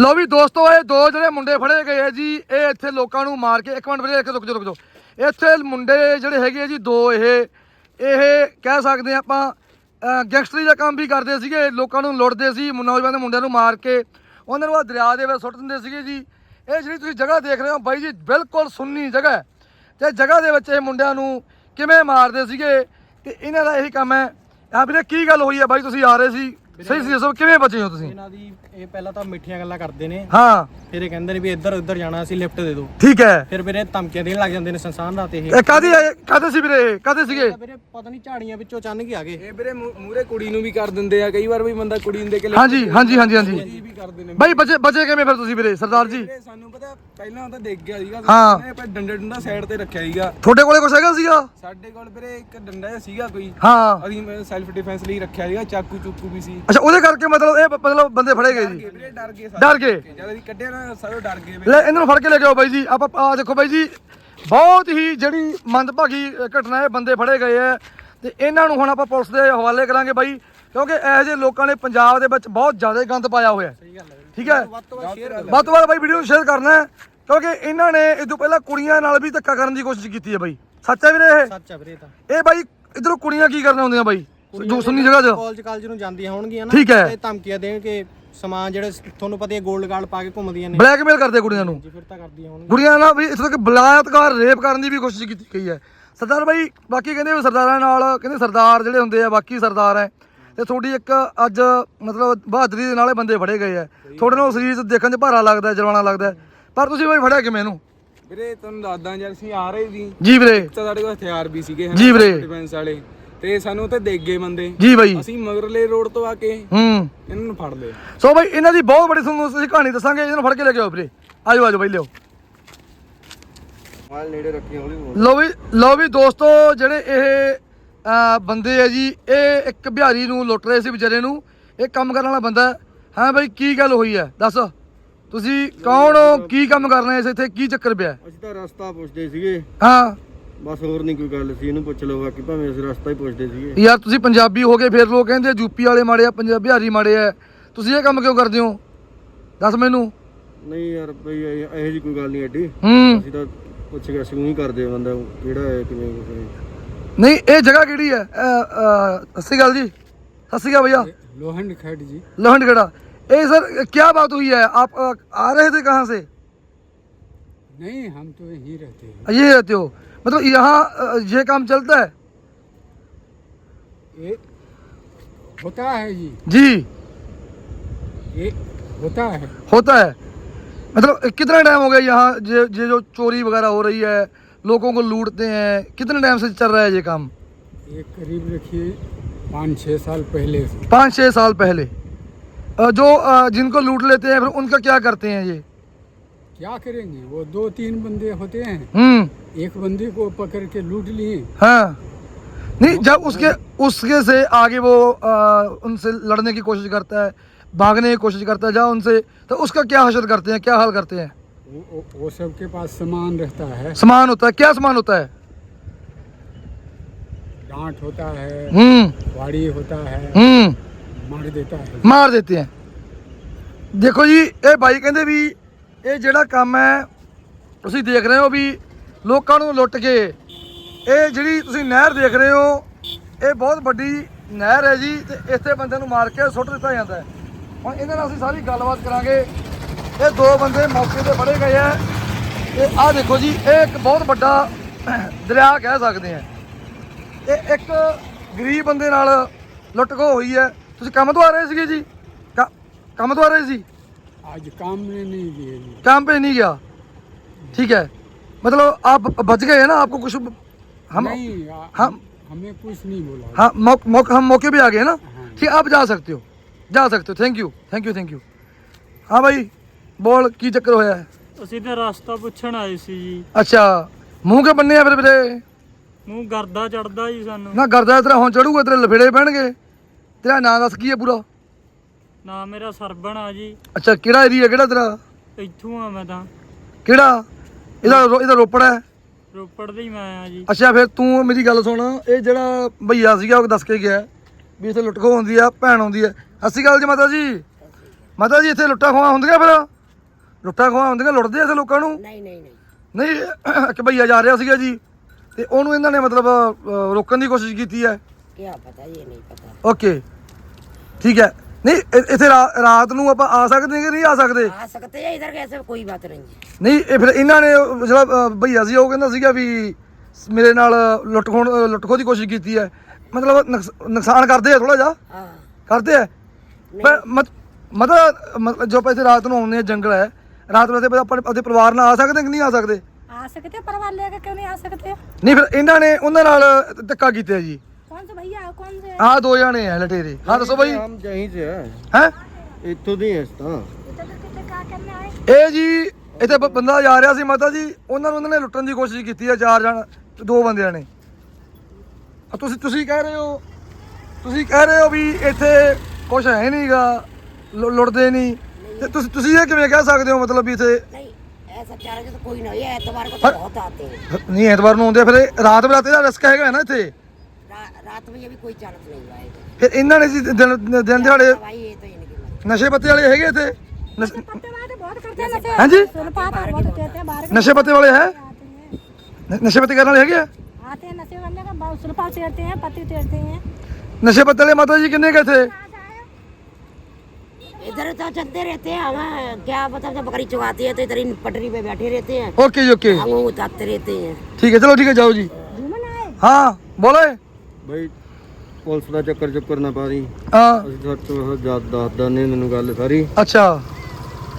ਲੋ ਵੀ ਦੋਸਤੋ ਇਹ ਦੋ ਜਿਹੜੇ ਮੁੰਡੇ ਫੜੇ ਗਏ ਆ ਜੀ ਇਹ ਇੱਥੇ ਲੋਕਾਂ ਨੂੰ ਮਾਰ ਕੇ ਇੱਕ ਮਿੰਟ ਵੀਰੇ ਇੱਕ ਰੁਕ ਜਾਓ ਰੁਕ ਜਾਓ। ਇੱਥੇ ਮੁੰਡੇ ਜਿਹੜੇ ਹੈਗੇ ਆ ਜੀ ਦੋ ਇਹ ਇਹ ਕਹਿ ਸਕਦੇ ਆਪਾਂ ਗੈਂਗਸਟਰੀ ਦਾ ਕੰਮ ਵੀ ਕਰਦੇ ਸੀਗੇ ਲੋਕਾਂ ਨੂੰ ਲੁੱਟਦੇ ਸੀ ਨੌਜਵਾਨ ਦੇ ਮੁੰਡਿਆਂ ਨੂੰ ਮਾਰ ਕੇ ਉਹਨਾਂ ਨੂੰ ਆ ਦਰਿਆ ਦੇ ਵਿੱਚ ਸੁੱਟ ਦਿੰਦੇ ਸੀਗੇ ਜੀ। ਇਹ ਜਿਹੜੀ ਤੁਸੀਂ ਜਗ੍ਹਾ ਦੇਖ ਰਹੇ ਹੋ ਬਾਈ ਜੀ ਬਿਲਕੁਲ ਸੁੰਨੀ ਜਗ੍ਹਾ ਤੇ ਜਗ੍ਹਾ ਦੇ ਵਿੱਚ ਇਹ ਮੁੰਡਿਆਂ ਨੂੰ ਕਿਵੇਂ ਮਾਰਦੇ ਸੀਗੇ ਤੇ ਇਹਨਾਂ ਦਾ ਇਹੀ ਕੰਮ ਹੈ। ਆ ਵੀਰੇ ਕੀ ਗੱਲ ਹੋਈ ਹੈ ਬਾਈ? ਤੁਸੀਂ ਆ ਰਹੇ ਸੀ। ਸਹੀ ਸੀ ਦੱਸੋ ਕਿਵੇਂ ਬਚੇ ਹੋ ਤੁਸੀਂ? ਇਹਨਾਂ ਦੀ ਇਹ ਪਹਿਲਾਂ ਤਾਂ ਮਿੱਠੀਆਂ ਗੱਲਾਂ ਕਰਦੇ ਨੇ। ਹਾਂ। ਫਿਰ ਇਹ ਕਹਿੰਦੇ ਨੇ ਵੀ ਇੱਧਰ ਉੱਧਰ ਜਾਣਾ ਅਸੀਂ ਲਿਫਟ ਦੇ ਦਿਓ। ਠੀਕ ਹੈ। ਫਿਰ ਵੀਰੇ ਧਮਕੀਆਂ ਦੇਣ ਲੱਗ ਜਾਂਦੇ ਨੇ ਸੰਸਾਨ ਰਾਤ ਇਹ। ਇਹ ਕਾਦੀ ਕਾਦੇ ਸੀ ਵੀਰੇ? ਕਾਹਦੇ ਸੀਗੇ? ਵੀਰੇ ਪਤਾ ਨਹੀਂ ਝਾੜੀਆਂ ਵਿੱਚੋਂ ਅਚਾਨਕ ਹੀ ਆ ਗਏ। ਇਹ ਵੀਰੇ ਮੂਰੇ ਕੁੜੀ ਨੂੰ ਵੀ ਕਰ ਦਿੰਦੇ ਆ ਕਈ ਵਾਰ ਵੀ ਬੰਦਾ ਕੁੜੀ ਨੂੰ ਦੇ ਕੇ ਹਾਂਜੀ ਹਾਂਜੀ ਹਾਂਜੀ ਹਾਂਜੀ। ਵੀ ਕਰਦੇ ਨੇ। ਬਾਈ ਬਚੇ ਬਚੇ ਕਿਵੇਂ ਫਿਰ ਤੁਸੀਂ ਵੀਰੇ ਸਰਦਾਰ ਜੀ? ਵੀਰੇ ਸਾਨੂੰ ਪਤਾ ਪਹਿਲਾਂ ਤਾਂ ਦੇਖ ਗਿਆ ਸੀਗਾ। ਹਾਂ। ਆਪਾਂ ਡੰਡਾ ਡੰਡਾ ਸਾਈਡ ਤੇ ਰੱਖਿਆ ਸੀਗਾ। ਤੁਹਾਡੇ ਕੋਲੇ ਕੁਛ ਹੈਗਾ ਸੀਗਾ? ਸਾਡੇ ਕੋਲ ਵੀਰੇ ਇੱਕ ਡੰਡਾ ਜਿਹਾ ਸੀਗਾ ਕੋਈ। ਹਾਂ। ਅਸੀਂ ਸੈਲਫ ਡਿਫੈਂਸ ਲਈ ਰੱਖਿਆ ਸੀਗਾ ਚਾਕੂ ਚੁੱਕੂ ਵੀ ਸੀ। ਅੱਛਾ ਉਹਦੇ ਕਰਕੇ ਮਤਲਬ ਇਹ ਮਤਲਬ ਬੰਦੇ ਫੜੇ ਗਏ ਜੀ ਵੀਰੇ ਡਰ ਗਏ ਡਰ ਗਏ? ਜਦ ਅਸੀਂ ਕੱਢਿਆ ਨਾ ਸਾਰੇ ਡਰ ਗਏ ਲੈ ਇਹਨਾਂ ਨੂੰ ਫੜ ਕੇ ਲੈ ਕੇ ਆਓ ਬਾਈ ਜੀ। ਆਪਾਂ ਆ ਦੇਖੋ ਬਾਈ ਜੀ ਬਹੁਤ ਹੀ ਜਿਹੜੀ ਮੰਦਭਾਗੀ ਘਟਨਾ ਹੈ ਬੰਦੇ ਫੜੇ ਗਏ ਹੈ। ਤੇ ਇਹਨਾਂ ਨੂੰ ਹੁਣ ਆਪਾਂ ਪੁਲਿਸ ਦੇ ਹਵਾਲੇ ਕਰਾਂਗੇ ਬਾਈ ਕਿਉਂਕਿ ਇਹੋ ਜਿਹੇ ਲੋਕਾਂ ਨੇ ਪੰਜਾਬ ਦੇ ਵਿੱਚ ਬਹੁਤ ਜ਼ਿਆਦਾ ਗੰਦ ਪਾਇਆ ਹੋਇਆ ਹੈ। ਠੀਕ ਹੈ? ਵੱਧ ਤੋਂ ਵੱਧ ਸ਼ੇਅਰ ਵੱਧ ਤੋਂ ਵੱਧ ਬਾਈ ਵੀਡੀਓ ਨੂੰ ਸ਼ੇਅਰ ਕਰਨਾ ਹੈ ਕਿਉਂਕਿ ਇਹਨਾਂ ਨੇ ਇਹ ਤੋਂ ਪਹਿਲਾਂ ਕੁੜੀਆਂ ਨਾਲ ਵੀ ਧੱਕਾ ਕਰਨ ਦੀ ਕੋਸ਼ਿਸ਼ ਕੀਤੀ ਹੈ ਬਾਈ। ਸੱਚ ਹੈ ਵੀਰੇ ਇਹ? ਸੱਚ ਆ ਵੀਰੇ ਤਾਂ। ਇਹ ਬਾਈ ਇਧਰੋਂ ਕੁੜੀਆਂ ਕੀ ਕਰਨ ਆਉਂਦੀਆਂ ਬਾਈ? ਜੋ ਸੁਣਨੀ ਜਗ੍ਹਾ 'ਚ। ਕਾਲਜ ਕਾਲਜ ਨੂੰ ਜਾਂਦੀਆਂ ਹੋਣਗੀਆਂ ਨਾ ਠੀਕ ਹੈ। ਤੇ ਧਮਕੀਆਂ ਦੇਣ ਕਿ ਸਮਾਨ ਜਿਹੜੇ ਤੁਹਾਨੂੰ ਪਤਾ ਹੀ ਗੋਲਡ ਗਾਰਡ ਪਾ ਕੇ ਘੁੰਮਦੀਆਂ ਨੇ। ਬਲੈਕਮੇਲ ਕਰਦੇ ਕੁੜੀਆਂ ਨੂੰ। ਜੀ ਫਿਰ ਤਾਂ ਕਰਦੀਆਂ ਹੋਣਗੀਆਂ। ਕੁੜੀਆਂ ਨਾਲ ਵੀ ਇੱਥੇ ਤੱਕ ਬਲਾਤਕਾਰ ਰੇਪ ਕਰਨ ਦੀ ਵੀ ਕੋਸ਼ਿਸ਼ ਕੀਤੀ ਗਈ ਹੈ। ਸਰਦਾਰ ਬਾਈ ਬਾਕੀ ਕਹਿੰਦੇ ਵੀ ਸਰਦਾਰਾਂ ਨਾਲ ਕਹਿੰਦੇ ਸਰਦਾਰ ਜਿਹੜੇ ਹੁੰਦੇ ਆ ਬਾਕੀ ਸਰਦਾਰ ਹੈ। ਤੇ ਤੁਹਾਡੀ ਇੱਕ ਅੱਜ ਮਤਲਬ ਬਹਾਦਰੀ ਦੇ ਨਾਲ ਬੰਦੇ ਫੜੇ ਗਏ ਆ। ਤੁਹਾਡੇ ਨਾਲ ਸਰੀਰ 'ਚ ਦੇਖਣ 'ਚ ਭਾਰਾ ਲੱਗਦਾ ਹੈ, ਜਲਵਾਣਾ ਲੱਗਦਾ ਹੈ। ਪਰ ਤੁਸੀਂ ਬਾਈ ਫੜਿਆ ਕਿਵੇਂ ਇਹਨੂੰ? ਵੀਰੇ ਤੁਹਾਨੂੰ ਦੱਸਦਾ ਜਦ ਅਸੀਂ ਆ ਰਹੇ ਸੀ। ਜੀ ਵੀਰੇ। ਤਾਂ ਸਾਡੇ ਕੋਲ ਹਥਿਆਰ ਵੀ ਸੀਗੇ ਜੀ ਵੀਰੇ। ਡਿਫੈਂਸ ਵਾਲੇ। ਤੇ ਸਾਨੂੰ ਉੱਥੇ ਦੇਖ ਗਏ ਬੰਦੇ। ਜੀ ਬਾਈ। ਅਸੀਂ ਮਗਰਲੇ ਰੋਡ ਤੋਂ ਆ ਕੇ ਹੂੰ। ਇਹਨਾਂ ਨੂੰ ਫੜ ਲਏ ਸੋ ਬਾਈ ਇਹਨਾਂ ਦੀ ਬਹੁਤ ਬੜੀ ਤੁਹਾਨੂੰ ਅਸੀਂ ਕਹਾਣੀ ਦੱਸਾਂਗੇ ਇਹਨਾਂ ਨੂੰ ਫੜ ਕੇ ਲੈ ਕੇ ਆਓ ਵੀਰੇ। ਆਜੋ ਆਜੋ ਬਾਈ ਲਿਓ ਮਾਲ ਨੇੜੇ ਰੱਖੀ ਹੌਲੀ ਲੋ ਵੀ ਲੋ ਵੀ ਦੋਸਤੋ ਜਿਹੜੇ ਇਹ ਅਹ, ਬੰਦੇ ਆ ਜੀ ਇਹ ਇੱਕ ਬਿਹਾਰੀ ਨੂੰ ਲੁੱਟ ਰਹੇ ਸੀ ਵਿਚਾਰੇ ਨੂੰ। ਇਹ ਕੰਮ ਕਰਨ ਵਾਲਾ ਬੰਦਾ। ਹੈ। ਹਾਂ ਬਾਈ ਕੀ ਗੱਲ ਹੋਈ ਹੈ ਦੱਸ। ਤੁਸੀਂ ਕੌਣ ਹੋ? ਕੀ ਕੰਮ ਕਰ ਰਹੇ ਸੀ ਇੱਥੇ? ਕੀ ਚੱਕਰ ਪਿਆ? ਅਸੀਂ ਤਾਂ ਰਸਤਾ ਪੁੱਛਦੇ ਸੀਗੇ। ਹਾਂ। ਬਸ ਹੋਰ ਨਹੀਂ ਕੋਈ ਗੱਲ ਸੀ ਇਹਨੂੰ ਪੁੱਛ ਲਓ ਬਾਕੀ ਭਾਵੇਂ ਅਸੀਂ ਰਸਤਾ ਹੀ ਪੁੱਛਦੇ ਸੀਗੇ ਯਾਰ ਤੁਸੀਂ ਪੰਜਾਬੀ ਹੋ ਗਏ ਫਿਰ ਲੋਕ ਕਹਿੰਦੇ ਯੂਪੀ ਵਾਲੇ ਮਾੜੇ ਆ ਪੰਜਾਬ ਬਿਹਾਰੀ ਮਾੜੇ ਆ ਤੁਸੀਂ ਇਹ ਕੰਮ ਕਿਉਂ ਕਰਦੇ ਹੋ ਦੱਸ ਮੈਨੂੰ ਨਹੀਂ ਯਾਰ ਬਈ ਇਹ- ਇਹੋ ਜੀ ਕੋਈ ਗੱਲ ਨਹੀਂ ਐਡੀ ਹੂੰ ਅਸੀਂ ਤਾਂ ਪੁੱਛ ਕੇ ਅਸੀਂ ਹੀ ਕਰਦੇ ਆ ਬੰਦਾ ਕਿਹੜਾ ਹੈ ਕਿਵੇਂ ਕੁਛ ਹੈ ਨਹੀਂ ਇਹ ਜਗ੍ਹਾ ਕਿਹੜੀ ਹੈ ਅਹ, ਅਹ, ਸਤਿ ਸ਼੍ਰੀ ਅਕਾਲ ਜੀ ਸਤਿ ਸ਼੍ਰੀ ਅਕਾਲ भैया लोहंड खैट जी लोहंडगढ़ा ए सर क्या बात हुई है आप अ, आ रहे थे कहाँ से नहीं हम तो यहीं रहते हैं। ये रहते हो? मतलब यहाँ ये काम चलता है? ये होता है जी। जी। ये होता है। होता है। मतलब कितना टाइम हो गया यहाँ ये ये जो चोरी वगैरह हो रही है लोगों को लूटते हैं कितने टाइम से चल रहा है ये काम? ये करीब रखिए पाँच छः साल पहले से। पाँच छः साल पहले। जो जिनको लूट लेते हैं फिर उनका क्या करते हैं ये? क्या करेंगे? वो दो तीन बंदे होते हैं। हम्म। एक बंदे को पकड़ के लूट लिए। हाँ। नहीं जब उसके उसके से आगे वो आ, उनसे लड़ने की कोशिश करता है भागने की कोशिश करता है जहाँ उनसे तो उसका क्या हशर करते हैं क्या हाल करते हैं? वो, सबके पास सामान रहता है। सामान होता है क्या सामान होता है? डांट होता है। हम्म। वाड़ी होता है। हम्म। मार देता है। मार देते हैं। देखो जी ये भाई कहते भी ਇਹ ਜਿਹੜਾ ਕੰਮ ਹੈ, ਤੁਸੀਂ ਦੇਖ ਰਹੇ ਹੋ ਵੀ ਲੋਕਾਂ ਨੂੰ ਲੁੱਟ ਕੇ। ਇਹ ਜਿਹੜੀ ਤੁਸੀਂ ਨਹਿਰ ਦੇਖ ਰਹੇ ਹੋ, ਇਹ ਬਹੁਤ ਵੱਡੀ ਨਹਿਰ ਹੈ ਜੀ, ਤੇ ਇੱਥੇ ਬੰਦੇ ਨੂੰ ਮਾਰ ਕੇ ਸੁੱਟ ਦਿੱਤਾ ਜਾਂਦਾ ਹੈ। ਹੁਣ ਇਹਨਾਂ ਨਾਲ ਅਸੀਂ ਸਾਰੀ ਗੱਲਬਾਤ ਕਰਾਂਗੇ। ਇਹ ਦੋ ਬੰਦੇ ਮੌਕੇ ਤੇ ਫੜੇ ਗਏ ਆ ਤੇ ਆਹ ਦੇਖੋ ਜੀ, ਇਹ ਇੱਕ ਬਹੁਤ ਵੱਡਾ ਦਰਿਆ ਕਹਿ ਸਕਦੇ ਆ ਇਹ ਇੱਕ ਗਰੀਬ ਬੰਦੇ ਨਾਲ ਲੁੱਟਖੋ ਹੋਈ ਹੈ। ਤੁਸੀਂ ਕੰਮ ਤੋਂ ਆ ਰਹੇ ਸੀਗੇ ਜੀ? ਕ- ਕੰਮ ਤੋਂ ਆ ਰਹੇ ਸੀ? आज काम में नहीं गए जी काम पे नहीं गया ठीक है मतलब आप बच गए हैं ना आपको कुछ हम नहीं आ- हम हमें कुछ नहीं बोला हाँ मौक, मौक, हम मौके पे आ गए हैं ना हाँ। ठीक है आप जा सकते हो जा सकते हो thank you thank you thank you हाँ भाई बोल की चक्कर होया है ਅਸੀਂ ਤਾਂ ਰਸਤਾ ਪੁੱਛਣ ਆਏ ਸੀ ਜੀ अच्छा ਮੂੰਹ ਕੇ ਬੰਨੇ ਆ ਫਿਰ ਵੀਰੇ ਮੂੰਹ ਗਰਦਾ ਚੜਦਾ ਜੀ ਸਾਨੂੰ ਨਾ ਕਰਦਾ ਤੇਰਾ ਹੁਣ ਚੜੂਗਾ ਤੇਰੇ ਲਫੇੜੇ ਪੈਣਗੇ ਤੇਰਾ ਨਾਂ ਦੱਸ ਕੀ ਹੈ ਪੂਰਾ ਨਾ ਮੇਰਾ ਸਰਬਣ ਆ ਜੀ। ਅੱਛਾ ਕਿਹੜਾ ਏਰੀਆ ਕਿਹੜਾ ਤੇਰਾ? ਇੱਥੋਂ ਆ ਮੈਂ ਤਾਂ। ਕਿਹੜਾ? ਇਹਦਾ ਇਹਦਾ ਰੋਪੜ ਹੈ? ਰੋਪੜ ਦੇ ਹੀ ਮੈਂ ਆ ਜੀ। ਅੱਛਾ ਫਿਰ ਤੂੰ ਮੇਰੀ ਗੱਲ ਸੁਣ। ਇਹ ਜਿਹੜਾ ਭਈਆ ਸੀਗਾ ਉਹ ਦੱਸ ਕੇ ਗਿਆ ਵੀ ਇੱਥੇ ਲੁੱਟਖੋ ਹੁੰਦੀ ਆ ਭੈਣ ਆਉਂਦੀ ਆ। ਅਸੀਂ ਗੱਲ ਜੀ ਮਾਤਾ ਜੀ। ਮਾਤਾ ਜੀ ਇੱਥੇ ਲੁੱਟਾ ਖੋਆ ਹੁੰਦੀਆਂ ਫਿਰ? ਲੁੱਟਾ ਖੋਆ ਹੁੰਦੀਆਂ ਲੁੱਟਦੇ ਆ ਇੱਥੇ ਲੋਕਾਂ ਨੂੰ? ਨਹੀਂ ਨਹੀਂ ਨਹੀਂ। ਨਹੀਂ ਕਿ ਭਈਆ ਜਾ ਰਿਹਾ ਸੀਗਾ ਜੀ ਤੇ ਉਹਨੂੰ ਇਹਨਾਂ ਨੇ ਮਤਲਬ ਰੋਕਣ ਦੀ ਕੋਸ਼ਿਸ਼ ਕੀਤੀ ਹੈ। ਕੀ ਪਤਾ ਇਹ ਨਹੀਂ ਪਤਾ। ਓਕੇ। ਠੀਕ ਹੈ। ਨਹੀਂ ਇ- ਇੱਥੇ ਰਾ- ਰਾਤ ਨੂੰ ਆਪਾਂ ਆ ਸਕਦੇ ਕਿ ਨਹੀਂ ਆ ਸਕਦੇ आ सकते हैं इधर कैसे कोई बात नहीं है ਨਹੀਂ ਇਹ ਫਿਰ ਇਹਨਾਂ ਨੇ ਉਹ ਜਿਹੜਾ ਅ, ਭਈਆ ਸੀ ਉਹ ਕਹਿੰਦਾ ਸੀਗਾ ਵੀ ਸ- ਮੇਰੇ ਨਾਲ ਲੁੱਟ ਖੋਣ ਅ, ਲੁੱਟ ਖੋਹ ਦੀ ਕੋਸ਼ਿਸ਼ ਕੀਤੀ ਹੈ ਮਤਲਬ ਨੁਕਸ- ਨੁਕਸਾਨ ਕਰਦੇ ਆ ਥੋੜਾ ਜਿਹਾ हाँ ਕਰਦੇ ਆ ਪਰ ਮਤ ਮਤਲਬ ਮਤਲਬ ਜੋ ਆਪਾਂ ਇੱਥੇ ਰਾਤ ਨੂੰ ਆਉਂਦੇ ਆ ਜੰਗਲ ਹੈ ਰਾਤ ਨੂੰ ਇੱਥੇ ਆਪਣੇ ਆਪਣੇ ਪਰਿਵਾਰ ਨਾਲ ਆ ਸਕਦੇ ਕਿ ਨਹੀਂ ਆ ਸਕਦੇ आ सकते हैं परिवार लेकर क्यों नहीं आ सकते ਨਹੀਂ ਫਿਰ ਇਹਨਾਂ ਨੇ ਉਹਨਾਂ ਨਾਲ ਧੱਕਾ ਕੀਤਾ ਜੀ कौन से भैया कौन से ਆਹ ਦੋ ਜਾਣੇ ਆ ਲਟੇਰੇ ਹਾਂ ਦੱਸੋ ਬਾਈ ਹਮ ਜਹੀਂ ਸੇ ਹੈ ਹੈ ਇੱਥੋਂ ਦੀ ਹੈ ਇਸ ਤਾਂ इधर कितने क्या करने आए ਇਹ ਜੀ ਇੱਥੇ ਬ- ਬੰਦਾ ਜਾ ਰਿਹਾ ਸੀ ਮਾਤਾ ਜੀ ਉਹਨਾਂ ਨੂੰ ਉਹਨਾਂ ਨੇ ਲੁੱਟਣ ਦੀ ਕੋਸ਼ਿਸ਼ ਕੀਤੀ ਹੈ ਚਾਰ ਜਣ ਦੋ ਬੰਦਿਆਂ ਨੇ ਆ ਤੁਸੀਂ ਤੁਸੀਂ ਕਹਿ ਰਹੇ ਹੋ ਤੁਸੀਂ ਕਹਿ ਰਹੇ ਹੋ ਵੀ ਇੱਥੇ ਕੁਝ ਹੈ ਨਹੀਂਗਾ ਲੁੱਟਦੇ ਨਹੀਂ ਤੇ ਤੁਸੀਂ ਤੁਸੀਂ ਇਹ ਕਿਵੇਂ ਕਹਿ ਸਕਦੇ ਹੋ ਮਤਲਬ ਵੀ ਇੱਥੇ नहीं ऐसा चारा तो कोई नहीं है एतवार को तो बहुत आते हैं ਨਹੀਂ ਐਤਵਾਰ ਨੂੰ ਆਉਂਦੇ ਆ, ਫਿਰ ਇਹ ਰਾਤ ਬਰਾਤੇ ਦਾ ਰਿਸਕ ਹੈਗਾ ਨਾ ਇੱਥੇ रा, रात में ये भी कोई चांस नहीं हुआ है ਫਿਰ ਇਹਨਾਂ ਨੇ ਜੀ ਦਿਨ ਦਿਨ ਦਿਹਾੜੇ भाई ये तो इनकी मर्जी। ਨਸ਼ੇ ਪੱਤੇ ਵਾਲੇ ਹੈਗੇ ਇੱਥੇ ਨਸ਼- पत्ते वाले बहुत करते हैं नशे हाँ जी? सुनपात और बहुत कहते हैं बाहर के ਨਸ਼ੇ ਪੱਤੇ ਵਾਲੇ ਹੈ आते हैं ਨ- ਨਸ਼ੇ ਪੱਤੇ ਕਰਨ ਵਾਲੇ ਹੈਗੇ ਆ आते हैं नशे वाले का बहुत सुनपात चढ़ते हैं पत्ते चढ़ते हैं ਨਸ਼ੇ ਪੱਤੇ ਵਾਲੇ ਮਾਤਾ ਜੀ ਕਿੰਨੇ ਕੁ ਇੱਥੇ इधर तो चलते रहते हैं हमें क्या पता जब बकरी चुगाती है तो इधर इन पटरी पे बैठे रहते हैं ਓਕੇ ਜੀ ਓਕੇ हम उतारते रहते हैं ਠੀਕ ਹੈ ਚਲੋ ਠੀਕ ਹੈ ਜਾਓ ਜੀ घूमन आए ਹਾਂ ਬੋਲੇ ਬਈ ਪੁਲਿਸ ਦਾ ਚੱਕਰ ਚੱਕਰ ਨਾ ਪਾ ਦੀ। ਹਾਂ। ਅਸੀਂ ਸੱਚ ਜਦ ਦੱਸਦਾ ਨਹੀਂ ਮੈਨੂੰ ਗੱਲ ਸਾਰੀ। ਅੱਛਾ।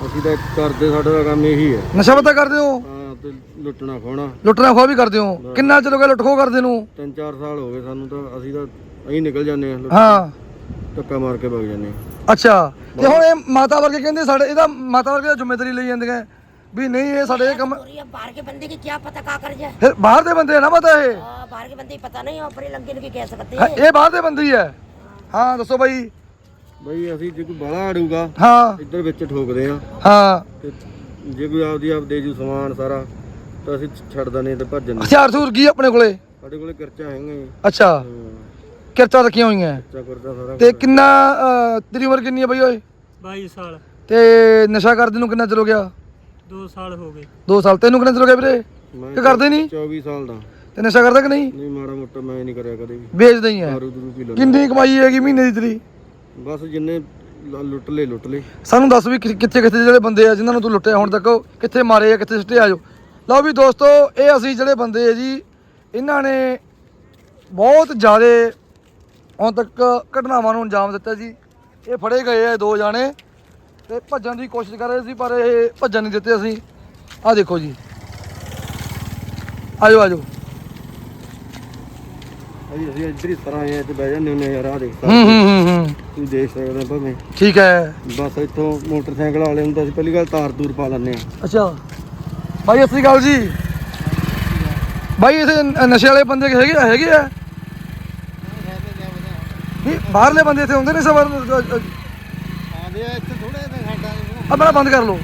ਅਸੀਂ ਤਾਂ ਕਰਦੇ ਸਾਡਾ ਤਾਂ ਕੰਮ ਇਹੀ ਹੈ। ਨਸ਼ਾ ਪਤਾ ਕਰਦੇ ਹੋ? ਹਾਂ ਤੇ ਲੁੱਟਣਾ ਖੋਣਾ ਲੁੱਟਣਾ ਖੋਹ ਵੀ ਕਰਦੇ ਹੋ? ਕਿੰਨਾ ਚਿਰ ਹੋ ਗਿਆ ਲੁੱਟ ਖੋਹ ਕਰਦੇ ਨੂੰ? ਤਿੰਨ ਚਾਰ ਸਾਲ ਹੋ ਗਏ ਸਾਨੂੰ ਤਾਂ ਅਸੀਂ ਤਾਂ ਅਸੀਂ ਨਿਕਲ ਜਾਂਦੇ ਹਾਂ ਹਾਂ। ਧੱਕਾ ਮਾਰ ਕੇ ਵਗ ਜਾਂਦੇ ਹਾਂ। ਅੱਛਾ। ਤੇ ਹੁਣ ਇਹ ਮਾਤਾ ਵਰਗੇ ਕਹਿੰਦੇ ਸਾਡੇ ਇਹਦਾ ਮਾਤਾ ਵਰਗੇ ਦਾ ਜ਼ਿੰਮੇਵਾਰੀ ਲਈ ਜਾਂਦੀਆਂ। ਵੀ ਨਹੀਂ ਇਹ ਸਾਡੇ ਇਹ ਕੰਮ और ये बाहर के बंदे की क्या पता का कर जाए ਫਿਰ ਬਾਹਰ ਦੇ ਬੰਦੇ ਆ ਨਾ ਪਤਾ ਇਹ हाँ, बाहर के बंदे की पता नहीं ऊपर लंगे की कह सकते ਹਾਂ, हैं ਇਹ ਬਾਹਰ ਦੇ ਬੰਦੇ ਹੀ ਹੈ ਹਾਂ ਦੱਸੋ ਬਾਈ ਬਈ ਅਸੀਂ ਜੇ ਕੋਈ ਬਾਹਲਾ ਅੜੂਗਾ ਹਾਂ ਇੱਧਰ ਵਿੱਚ ਠੋਕਦੇ ਆ ਹਾਂ ਤੇ ਜੇ ਕੋਈ ਆਪਦੀ ਆਪ ਦੇ ਜੂ ਸਮਾਨ ਸਾਰਾ ਤਾਂ ਅਸੀਂ ਛੱਡ ਦਿੰਦੇ ਤੇ ਭੱਜ ਜਾਂਦੇ ਹਥਿਆਰ ਥੂਰ ਕੀ ਆਪਣੇ ਕੋਲੇ ਸਾਡੇ ਕੋਲੇ ਕਿਰਚਾ ਹੈਗਾ ਜੀ ਅੱਛਾ ਕਿਰਚਾ ਰੱਖੀਆਂ ਹੋਈਆਂ ਕਿਰਚਾ ਕਰਦਾ ਸਾਰਾ ਤੇ ਕਿੰਨਾ ਅਹ, ਤੇਰੀ ਉਮਰ ਕਿੰਨੀ ਹੈ ਬਾਈ ਓਏ 22 ਸਾਲ ਤੇ ਨਸ਼ਾ ਕਰਦੇ ਨੂੰ ਕਿੰਨਾ ਚਿਰ ਹੋ ਗਿਆ 2 ਸਾਲ ਹੋ ਗਏ। 2 ਸਾਲ ਤੈਨੂੰ ਕਿੰਨਾ ਚਿਰ ਹੋ ਗਿਆ ਵੀਰੇ? ਕਿ ਕਰਦੇ ਨਹੀਂ? 24 ਸਾਲ ਦਾ। ਤੇ ਨਸ਼ਾ ਕਰਦਾ ਕਿ ਨਹੀਂ? ਨਹੀਂ ਮਾੜਾ ਮੋਟਾ ਮੈਂ ਨਹੀਂ ਕਰਿਆ ਕਦੇ ਵੀ। ਵੇਚਦਾ ਹੀ ਹੈ ਦਾਰੂ ਦਰੂ ਪੀ ਲੈਂਦਾ। ਕਿੰਨੀ ਕਮਾਈ ਹੈਗੀ ਮਹੀਨੇ ਦੀ ਤੇਰੀ? ਬਸ ਜਿੰਨੇ ਲ- ਲੁੱਟ ਲੈ ਲੁੱਟ ਲੈ ਸਾਨੂੰ ਦੱਸ ਵੀ ਕਿ- ਕਿੱਥੇ ਕਿੱਥੇ ਜਿਹੜੇ ਬੰਦੇ ਆ ਜਿਨ੍ਹਾਂ ਨੂੰ ਤੂੰ ਲੁੱਟਿਆ ਹੁਣ ਤੱਕ ਉਹ ਕਿੱਥੇ ਮਾਰੇ ਆ ਕਿੱਥੇ ਸਿੱਟੇ ਆਜੋ ਲਓ ਵੀ ਦੋਸਤੋ ਇਹ ਅਸੀਂ ਜਿਹੜੇ ਬੰਦੇ ਆ ਜੀ ਇਹਨਾਂ ਨੇ ਬਹੁਤ ਜ਼ਿਆਦੇ ਹੁਣ ਤੱਕ ਘਟਨਾਵਾਂ ਨੂੰ ਅੰਜਾਮ ਦਿੱਤਾ ਜੀ। ਇਹ ਫੜੇ ਗਏ ਆ ਦੋ ਜਾਣੇ। ਤੇ ਭੱਜਣ ਦੀ ਕੋਸ਼ਿਸ਼ ਕਰ ਰਹੇ ਸੀ ਪਰ ਇਹ ਭੱਜਣ ਨਹੀਂ ਦਿੱਤੇ ਅਸੀਂ। ਆਹ ਦੇਖੋ ਜੀ। ਆਜੋ ਆਜੋ। ਅਸੀਂ ਅਸੀਂ ਇੱਧਰ ਹੀ ਤਰ੍ਹਾਂ ਆਏ ਤੇ ਬਹਿ ਜਾਂਦੇ ਹੁੰਦੇ ਆ ਯਾਰ ਆ ਦੇਖ ਹੂੰ ਹੂੰ ਹੂੰ ਹੂੰ। ਤੁਸੀਂ ਦੇਖ ਸਕਦੇ ਹੋ ਭਾਵੇਂ। ਠੀਕ ਹੈ। ਬਸ ਇੱਥੋਂ ਮੋਟਰਸਾਈਕਲ ਵਾਲੇ ਤਾਂ ਅਸੀਂ ਪਹਿਲੀ ਗੱਲ ਤਾਰ ਤੂਰ ਪਾ ਲੈਂਦੇ ਆ। ਅੱਛਾ। ਭਾਈ ਸਤਿ ਸ਼੍ਰੀ ਅਕਾਲ ਜੀ। ਭਾਈ ਇਥੇ ਨਸ਼ੇ ਵਾਲੇ ਬੰਦੇ ਹੈਗੇ ਹੈਗੇ ਆ? ਨਹੀਂ ਬਾਹਰਲੇ ਬੰਦੇ ਇੱਥੇ ਹੁੰਦੇ ਨੇ ਸਬਰ ਆਉਂਦੇ ਆ ਇੱਥੇ ਥੋੜੇ ਤੇ ਸਾਡਾ ਆਪਣਾ ਬੰਦ ਕਰ ਲਓ।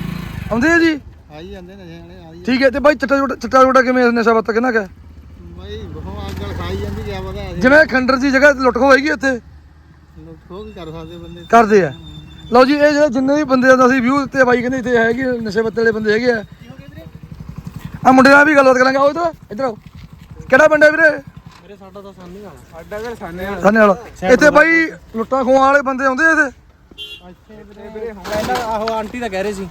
ਆਉਂਦੇ ਆ ਜੀ? ਆਈ ਜਾਂਦੇ ਨੇ ਜਿਹੜੇ ਆਈ ਠੀਕ ਹੈ ਤੇ ਭਾਈ ਚਿੱਟਾ ਚੋਟਾ ਚਿੱਟਾ ਚੋਟਾ ਕਿਵੇਂ ਨਸ਼ਾ ਪੱਤਾ ਕਿੰਨਾ ਕਾ ਬਈ ਬਹੁਤ ਅੰਗਲ ਖਾਈ ਜਾਂਦੀ ਕਿਆ ਪਤਾ ਅਸੀਂ ਜਿਵੇਂ ਖੰਡਰ ਦੀ ਜਗ੍ਹਾ ਲੁੱਟ ਖੋ ਹੋਏਗੀ ਇੱਥੇ ਖੋ ਕੀ ਕਰ ਸਕਦੇ ਬੰਦੇ। ਕਰਦੇ ਆ। ਲਓ ਜੀ ਇਹ ਜਿਹੜੇ ਜਿੰਨੇ ਵੀ ਬੰਦੇ ਦਾ ਅਸੀਂ ਵਿਊ ਦਿੱਤੇ ਆ, ਬਾਈ ਕਹਿੰਦੇ ਇੱਥੇ ਹੈਗੇ ਨਸ਼ੇ ਪੱਤੇ ਵਾਲੇ ਬੰਦੇ ਹੈਗੇ ਆ। ਆ ਮੁੰਡੇ ਨਾਲ ਵੀ ਗੱਲਬਾਤ ਕਰਾਂਗੇ। ਆਓ ਇੱਧਰ ਇੱਧਰ ਆਓ। ਕਿਹੜਾ ਪਿੰਡ ਹੈ ਵੀਰੇ? ਮੇਰੇ ਸਾਡਾ ਤਾਂ ਸਾਨੀ ਵਾਲਾ। ਸਾਡਾ ਘਰ ਸਾਨੇ ਸਾਨੇ ਵਾਲਾ। ਇੱਥੇ ਬਾਈ ਲੁੱਟਾਂ ਖੋਹਾਂ ਵਾਲੇ ਬੰਦੇ ਆਉਂਦੇ ਆ ਇੱਥੇ। ਇੱਥੇ ਵੀਰੇ। ਹੁਣ ਆਹੋ ਆਂਟੀ ਤਾਂ ਕਹਿ ਰਹੇ ਸੀ।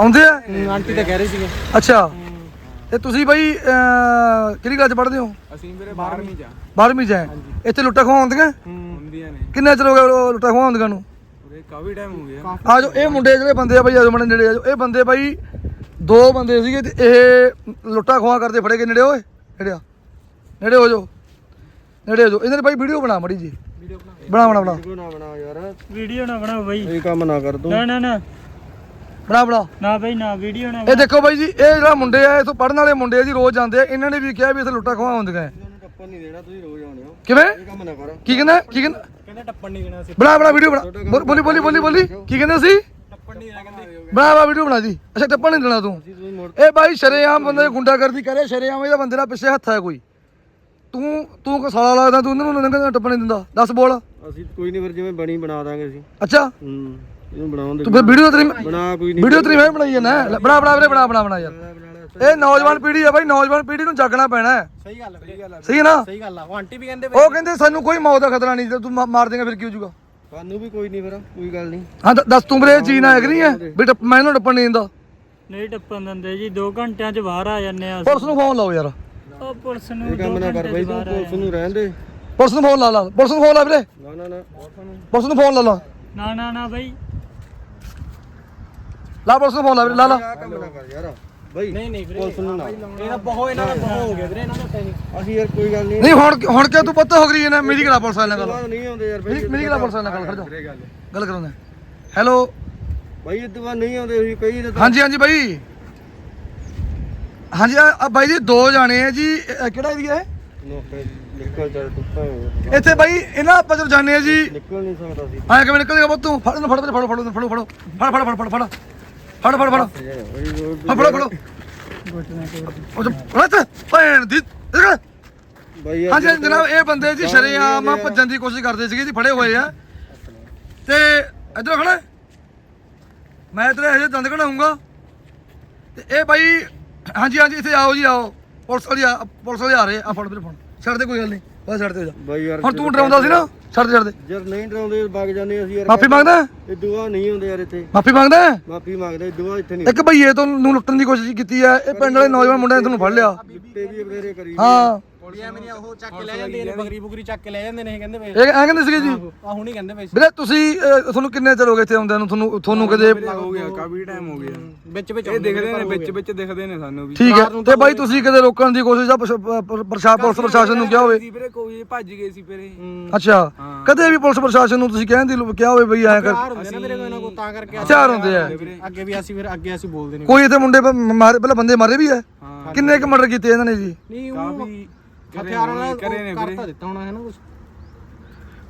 ਆਉਂਦੇ ਆ? ਆਂਟੀ ਤਾਂ ਕਹਿ ਰਹੇ ਸੀਗੇ। ਅੱਛਾ। ਤੇ ਤੁਸੀਂ ਬਾਈ ਅਹ, ਕਿਹੜੀ ਕਲਾਸ ਚ ਪੜ੍ਹਦੇ ਹੋ? ਅਸੀਂ ਵੀਰੇ 12ਵੀਂ ਜਾ 12ਵੀਂ ਚ ਹੈ। ਇੱਥੇ ਲੁੱਟਾਂ ਖੋਹਾਂ ਆਉਂਦੀਆਂ ਹੁੰਦੀਆਂ ਨੇ। ਕਿੰਨੇ ਚਿਰ ਹੋ ਗਿਆ ਉਹ ਲੁੱਟਾਂ ਖੋਹਾਂ ਆਉਂਦੀਆਂ ਨੂੰ? ਉਰੇ ਕਾਫੀ ਟਾਈਮ ਹੋ ਗਿਆ। ਆ ਇਹ ਮੁੰਡੇ ਜਿਹੜੇ ਬੰਦੇ ਆ ਬਾਈ ਆਜੋ ਮਣੇ ਨੇੜੇ ਆਜੋ। ਇਹ ਬੰਦੇ ਬਾਈ ਦੋ ਬੰਦੇ ਸੀਗੇ ਤੇ ਇਹ ਲੁੱਟਾਂ ਖੋਹਾਂ ਕਰਦੇ ਫੜੇ ਗਏ। ਨੇੜੇ ਓਏ ਨੇੜੇ ਆ ਨੇੜੇ ਹੋ ਜਾਓ। ਨੇੜੇ ਹੋ ਜਾਓ। ਇਹਨਾਂ ਦੀ ਬਾਈ ਵੀਡੀਓ ਬਣਾ ਮੜੀ ਜੀ ਬਣਾ। ਬਣਾ ਬਣਾ ਨਾ ਬਣਾ ਯਾਰ। ਵੀਡੀਓ ਨਾ ਬਣਾਓ ਬਾਈ। ਇਹ ਕੰਮ ਨਾ ਕਰ ਤੂੰ। ਨਾ ਨਾ ਨਾ। ਬਣਾ ਬਣਾ। ਨਾ ਬਾਈ ਨਾ ਵੀਡੀਓ ਨਾ ਇਹ ਦੇਖੋ ਬਾਈ ਜੀ ਇਹ ਜਿਹੜਾ ਮੁੰਡੇ ਆ ਇਥੋਂ ਪੜਨ ਵਾਲੇ ਮੁੰਡੇ ਆ ਜੀ ਰੋਜ਼ ਜਾਂਦੇ ਆ। ਇਹਨਾਂ ਨੇ ਵੀ ਕਿਹਾ ਵੀ ਇੱਥੇ ਲੁੱਟਾਂ ਖੋਹਾਂ ਹੁੰਦੀਆਂ ਹੈ। ਟੱਪਣ ਨਹੀਂ ਦੇਣਾ ਤੁਸੀਂ ਰੋਜ਼ ਆਉਣੇ ਹੋ। ਕਿਵੇਂ? ਇਹ ਕੰਮ ਨਾ ਕਰ। ਕੀ ਕਹਿੰਦਾ? ਕੀ ਕਹਿੰਦਾ? ਕਹਿੰਦਾ ਟੱਪਣ ਨਹੀਂ ਦੇਣਾ ਸੀ ਬਣਾ ਬਣਾ ਵੀਡੀਓ ਬਣਾ। ਬੋਲ- ਬੋਲੀ ਬੋਲੀ ਬੋਲੀ ਕੀ ਕਹਿੰਦੇ ਸੀ ਟੱਪਣ ਨਹੀਂ ਦੇਣਾ ਕਹਿੰਦੇ। ਬਣਾ ਬਣਾ ਵੀਡੀਓ ਬਣਾ ਦੀ ਅੱਛਾ ਟੱਪਣ ਨਹੀਂ ਦੇਣਾ ਤੂੰ। ਇਹ ਬਾਈ ਸ਼ਰੇਆਮ ਬੰਦੇ ਗੁੰਡਾਗਰਦੀ ਕਰੇ ਸ਼ਰੇਆਮ ਇਹਦਾ ਬੰਦੇ ਨਾਲ ਪਿੱਛੇ ਹੱਥ ਹੈ ਕੋਈ। ਤੂੰ ਤੂੰ ਕੋ ਸਾਲਾ ਲੱਗਦਾ ਤੂੰ ਇਹਨਾਂ ਨੂੰ ਟੱਪਣ ਨਹੀਂ ਦਿੰਦਾ। ਦੱਸ ਬੋਲ। ਅਸੀਂ ਕੋਈ ਨਹੀਂ ਫਿਰ ਜਿਵੇਂ ਬਣੀ ਬਣਾ ਦਾਂਗੇ ਅਸੀਂ। ਅੱਛਾ। ਹੂੰ ਇਹਨੂੰ ਬਣਾਉਣ ਦੇ ਤੂੰ ਫਿਰ ਵੀਡੀਓ ਤੇਰੀ ਬਣਾ ਕੋਈ ਨਹੀਂ। ਵੀਡੀਓ ਤੇਰੀ ਮੈਂ ਬਣਾਈ ਲੈ, ਬਣਾ ਬਣਾ ਵੀਰੇ ਬਣਾ ਬਣਾ ਬਣਾ ਯਾਰ। ਇਹ ਨੌਜਵਾਨ ਪੀੜ੍ਹੀ ਹੈ ਬਾਈ ਨੌਜਵਾਨ ਪੀੜ੍ਹੀ ਨੂੰ ਜਾਗਣਾ ਪੈਣਾ ਹੈ। ਸਹੀ ਗੱਲ ਹੈ ਸਹੀ ਹੈ ਨਾ? ਸਹੀ ਗੱਲ ਆ। ਉਹ ਆਂਟੀ ਵੀ ਕਹਿੰਦੇ ਉਹ ਕਹਿੰਦੇ ਸਾਨੂੰ ਕੋਈ ਮੌਤ ਦਾ ਖਤਰਾ ਨਹੀਂ ਜੇ ਤੂੰ ਮਾ- ਮਾਰ ਦੇਗਾ ਫਿਰ ਕੀ ਹੋ ਜਾਊਗਾ? ਸਾਨੂੰ ਵੀ ਕੋਈ ਨਹੀਂ ਫਿਰ ਕੋਈ ਗੱਲ ਨਹੀਂ। ਹਾਂ ਦ- ਦੱਸ ਤੂੰ ਵੀਰੇ ਇਹ ਚੀਜ਼ ਨਾ ਹੈ ਕਿ ਨਹੀਂ ਹੈ? ਵੀ ਟੱਪ- ਮੈਂ ਇਹਨੂੰ ਟੱਪਣ ਨਹੀਂ ਦਿੰਦਾ। ਨਹੀਂ ਟੱਪਣ ਦਿੰਦੇ ਜੀ 2 ਘੰਟਿਆਂ 'ਚ ਬਾਹਰ ਆ ਜਾਂਦੇ ਆ ਪੁਲਿਸ ਨੂੰ ਫੋਨ ਲਾਓ ਯਾਰ। ਉਹ ਪੁਲਿਸ ਨੂੰ ਇਹ ਕੰਮ 2 ਨਾ ਕਰ ਬਈ ਤੂੰ ਆ ਪੁਲਿਸ ਨੂੰ ਰਹਿਣ ਦੇ। ਪੁਲਿਸ ਨੂੰ ਫੋਨ ਲਾ ਲਾ। ਪੁਲਿਸ ਨੂੰ ਫੋਨ ਲਾ ਵੀਰੇ। ਨਾ ਨਾ ਨਾ। ਪੁਲਿਸ ਨੂੰ ਫੋਨ ਲਾ ਲਾ। ਨਾ ਨਾ ਨਾ ਬਈ। ਲਾ ਪੁਲਿਸ ਨੂੰ ਫੋਨ ਲਾ ਵੀਰੇ ਲਾ ਲਾ। ਆ ਕੰਮ ਨਾ ਕਰ ਯਾਰ। ਬਈ ਨਹੀਂ ਨਹੀਂ ਵੀਰੇ ਪੁਲਿਸ ਨੂੰ ਨਾ। ਇਹਦਾ ਬਹੁਤ ਇਹਨਾਂ ਦਾ ਬਹੁਤ ਹੋ ਗਿਆ ਵੀਰੇ ਇਹਨਾਂ ਦਾ ਅਸੀਂ ਯਾਰ ਕੋਈ ਗੱਲ ਨਹੀਂ। ਨਹੀਂ ਹੁਣ ਹੁਣ ਕਿਉਂ ਤੂੰ ਪੱਤ ਹੋ ਗਈ ਨਾ ਮੇਰੀ ਕਿਹੜਾ ਪੁਲਿਸ ਵਾਲੇ ਨਾਲ ਗੱਲ। ਨਹੀਂ ਆਉਂਦੇ ਯਾਰ ਬਈ। ਮੇਰੀ ਮੇਰੀ ਕਿਹੜਾ ਪੁਲਿਸ ਵਾਲੇ ਨਾਲ ਗੱਲ ਖੜ ਜਾ। ਗੱਲ। ਕਰਾਉਂਦੇ ਹੈਲੋ। ਬਈ ਇਹ ਤੋਂ ਨਹੀਂ ਆਉਂਦੇ ਅਸੀਂ ਤਾਂ ਹਾਂਜੀ ਹਾਂਜੀ ਬਾਈ। ਹਾਂਜੀ ਆ ਬਾਈ ਜੀ ਦੋ ਜਾਣੇ ਆ ਜੀ। ਇਹ- ਇਹ ਕਿਹੜਾ ਏਰੀਆ ਹੈ? ਨੌਕਰੀ। ਨਿਕਲ ਚੱਲ ਟੁੱਟਾ ਹੋਇਆ। ਇੱਥੇ ਬਾਈ ਇਹਨਾਂ ਆਪਾਂ ਜਦੋਂ ਜਾਂਦੇ ਆ ਜੀ। ਨਿਕਲ ਨਹੀਂ ਸਕਦਾ ਸੀ। ਆਇਆ ਕਿਵੇਂ ਨਿਕਲੇਗਾ ਬੁੱਤ ਤੂੰ? ਫੜ ਇਹਨੂੰ ਫੜ ਫੜ ਫੜ ਫੜ ਫੜ ਫੜ ਫੜ ਫੜ ਫੜ ਫੜ ਫੜ ਫੜ। ਫੜ ਫੜ ਫੜ ਫੜ ਫੜ ਫੜ। ਉਹ ਰਤ ਭੈਣ ਦੀ ਦੇਖ। ਬਈ ਹਾਂਜੀ ਜਨਾਬ ਇਹ ਬੰਦੇ ਜੀ ਸ਼ਰੇਆਮ ਭੱਜਣ ਦੀ ਕੋਸ਼ਿਸ਼ ਕਰਦੇ ਸੀਗੇ ਜੀ ਫੜੇ ਹੋਏ ਆ। ਤੇ ਇਧਰ ਖੜਾ। ਮੈਂ ਤੇਰੇ ਹਜੇ ਦੰਦ ਕਢਾਉਂਗਾ। ਤੇ ਇਹ ਬਾਈ ਹਾਂਜੀ ਹਾਂਜੀ ਇੱਥੇ ਆਓ ਜੀ ਆਓ। ਪੁਲਿਸ ਵਾਲੇ ਆ ਪੁਲਿਸ ਵਾਲੇ ਆ ਰਹੇ ਆ ਫੜ ਵੀਰੇ ਫੋਨ। ਛੱਡ ਦੇ ਕੋਈ ਗੱਲ ਨਹੀਂ। ਬਸ ਛੱਡ ਦੇ ਜਾ। ਬਈ ਯਾਰ ਹੁਣ ਤੂੰ ਡਰਾਉਂਦਾ ਸੀ ਨਾ ਛੱਡ ਦੇ ਛੱਡ ਦੇ। ਯਾਰ ਨਹੀਂ ਡਰਾਉਂਦੇ ਵਗ ਜਾਂਦੇ ਅਸੀਂ ਯਾਰ। ਮਾਫੀ ਮੰਗਦਾ? ਇਹ ਦੁਆ ਨਹੀਂ ਹੁੰਦੇ ਯਾਰ ਇੱਥੇ। ਮਾਫੀ ਮੰਗਦਾ? ਮਾਫੀ ਮੰਗਦੇ ਦੁਆ ਇੱਥੇ ਨਹੀਂ ਇੱਕ ਭਈਏ ਤੋਂ ਨੂੰ ਲੁੱਟਣ ਦੀ ਕੋਸ਼ਿਸ਼ ਕੀਤੀ ਹੈ ਇਹ ਪਿੰਡ ਵਾਲੇ ਨੌਜਵਾਨ ਮੁੰਡਿਆਂ ਨੇ ਤੁਹਾਨੂੰ ਫੜ ਲਿਆ। ਦਿੱਤੇ ਵੀ ਬਥੇਰੇ ਕਰੀ ਹਾਂ। ਕੁੜੀਆਂ ਮੇਰੀਆਂ ਉਹ ਚੱਕ ਕੇ ਲੈ ਜਾਂਦੇ ਨੇ ਬਗਰੀ ਬੁਗਰੀ ਚੱਕ ਕੇ ਲੈ ਜਾਂਦੇ ਨੇ ਇਹ ਕਹਿੰਦੇ ਵੇ ਇਹ ਐਂ ਕਹਿੰਦੇ ਸੀਗੇ ਜੀ? ਆ ਹੁਣੀ ਕਹਿੰਦੇ ਵੇ ਵੀਰੇ ਤੁਸੀਂ ਅਹ, ਤੁਹਾਨੂੰ ਕਿੰਨੇ ਚਿਰ ਹੋ ਗਏ ਇੱਥੇ ਆਉਂਦਿਆਂ ਨੂੰ? ਤੁਹਾਨੂੰ ਤੁਹਾਨੂੰ ਕਦੇ ਹੋ ਗਿਆ ਕਾਫੀ ਟਾਈਮ ਹੋ ਗਿਆ। ਵਿੱਚ ਵਿੱਚ ਇਹ ਦਿਖਦੇ ਨੇ ਵਿੱਚ ਵਿੱਚ ਦਿਖਦੇ ਨੇ ਸਾਨੂੰ ਵੀ। ਠੀਕ ਹੈ ਤੇ ਬਾਈ ਤੁਸੀਂ ਕਦੇ ਰੋਕਣ ਦੀ ਕੋਸ਼ਿਸ਼ ਆ ਪ੍ਰਸ਼ਾਸਨ ਪੁਲਿਸ ਪ੍ਰਸ਼ਾਸਨ ਨੂੰ ਕਿਹਾ ਹੋਵੇ? ਸੀ ਵੀਰੇ ਕੋਈ ਭੱਜ ਗਏ ਸੀ ਫਿਰ ਇਹ। ਅੱਛਾ ਕਦੇ ਵੀ ਪੁਲਿਸ ਪ੍ਰਸ਼ਾਸਨ ਨੂੰ ਤੁਸੀਂ ਕਹਿਣ ਦੀ ਲੋ- ਕਿਹਾ ਹੋਵੇ ਬਈ ਐਂ ਕਰ ਹਥਿਆਰ ਹੁੰਦੇ ਨਾ ਮੇਰੇ ਕੋਲ ਇਹਨਾਂ ਕੋਲ ਤਾਂ ਕਰਕੇ ਅਸੀਂ- ਹਥਿਆਰ ਹੁੰਦੇ ਆ। ਅੱਗੇ ਵੀ ਅਸੀਂ ਫਿਰ ਅੱਗੇ ਅਸੀਂ ਬੋਲਦੇ ਨਹੀਂ ਕੋਈ ਇੱਥੇ ਮੁੰਡੇ ਪ- ਮਾਰੇ ਪਹਿਲਾਂ ਬੰਦੇ ਮਾਰੇ ਵੀ ਹੈ। ਕਿੰਨੇ ਕੁ ਮਰਡਰ ਕੀਤੇ ਇਹਨਾਂ ਨੇ ਜੀ? ਨਹੀਂ ਉਹ ਕਾਫੀ ਹਥਿਆਰਾਂ ਨਾਲ ਕਰੇ ਨੇ ਉਹ ਵੀਰੇ। ਕਰਤਾ ਦਿੱਤਾ ਹੋਣਾ ਹੈ ਨਾ ਕੁਝ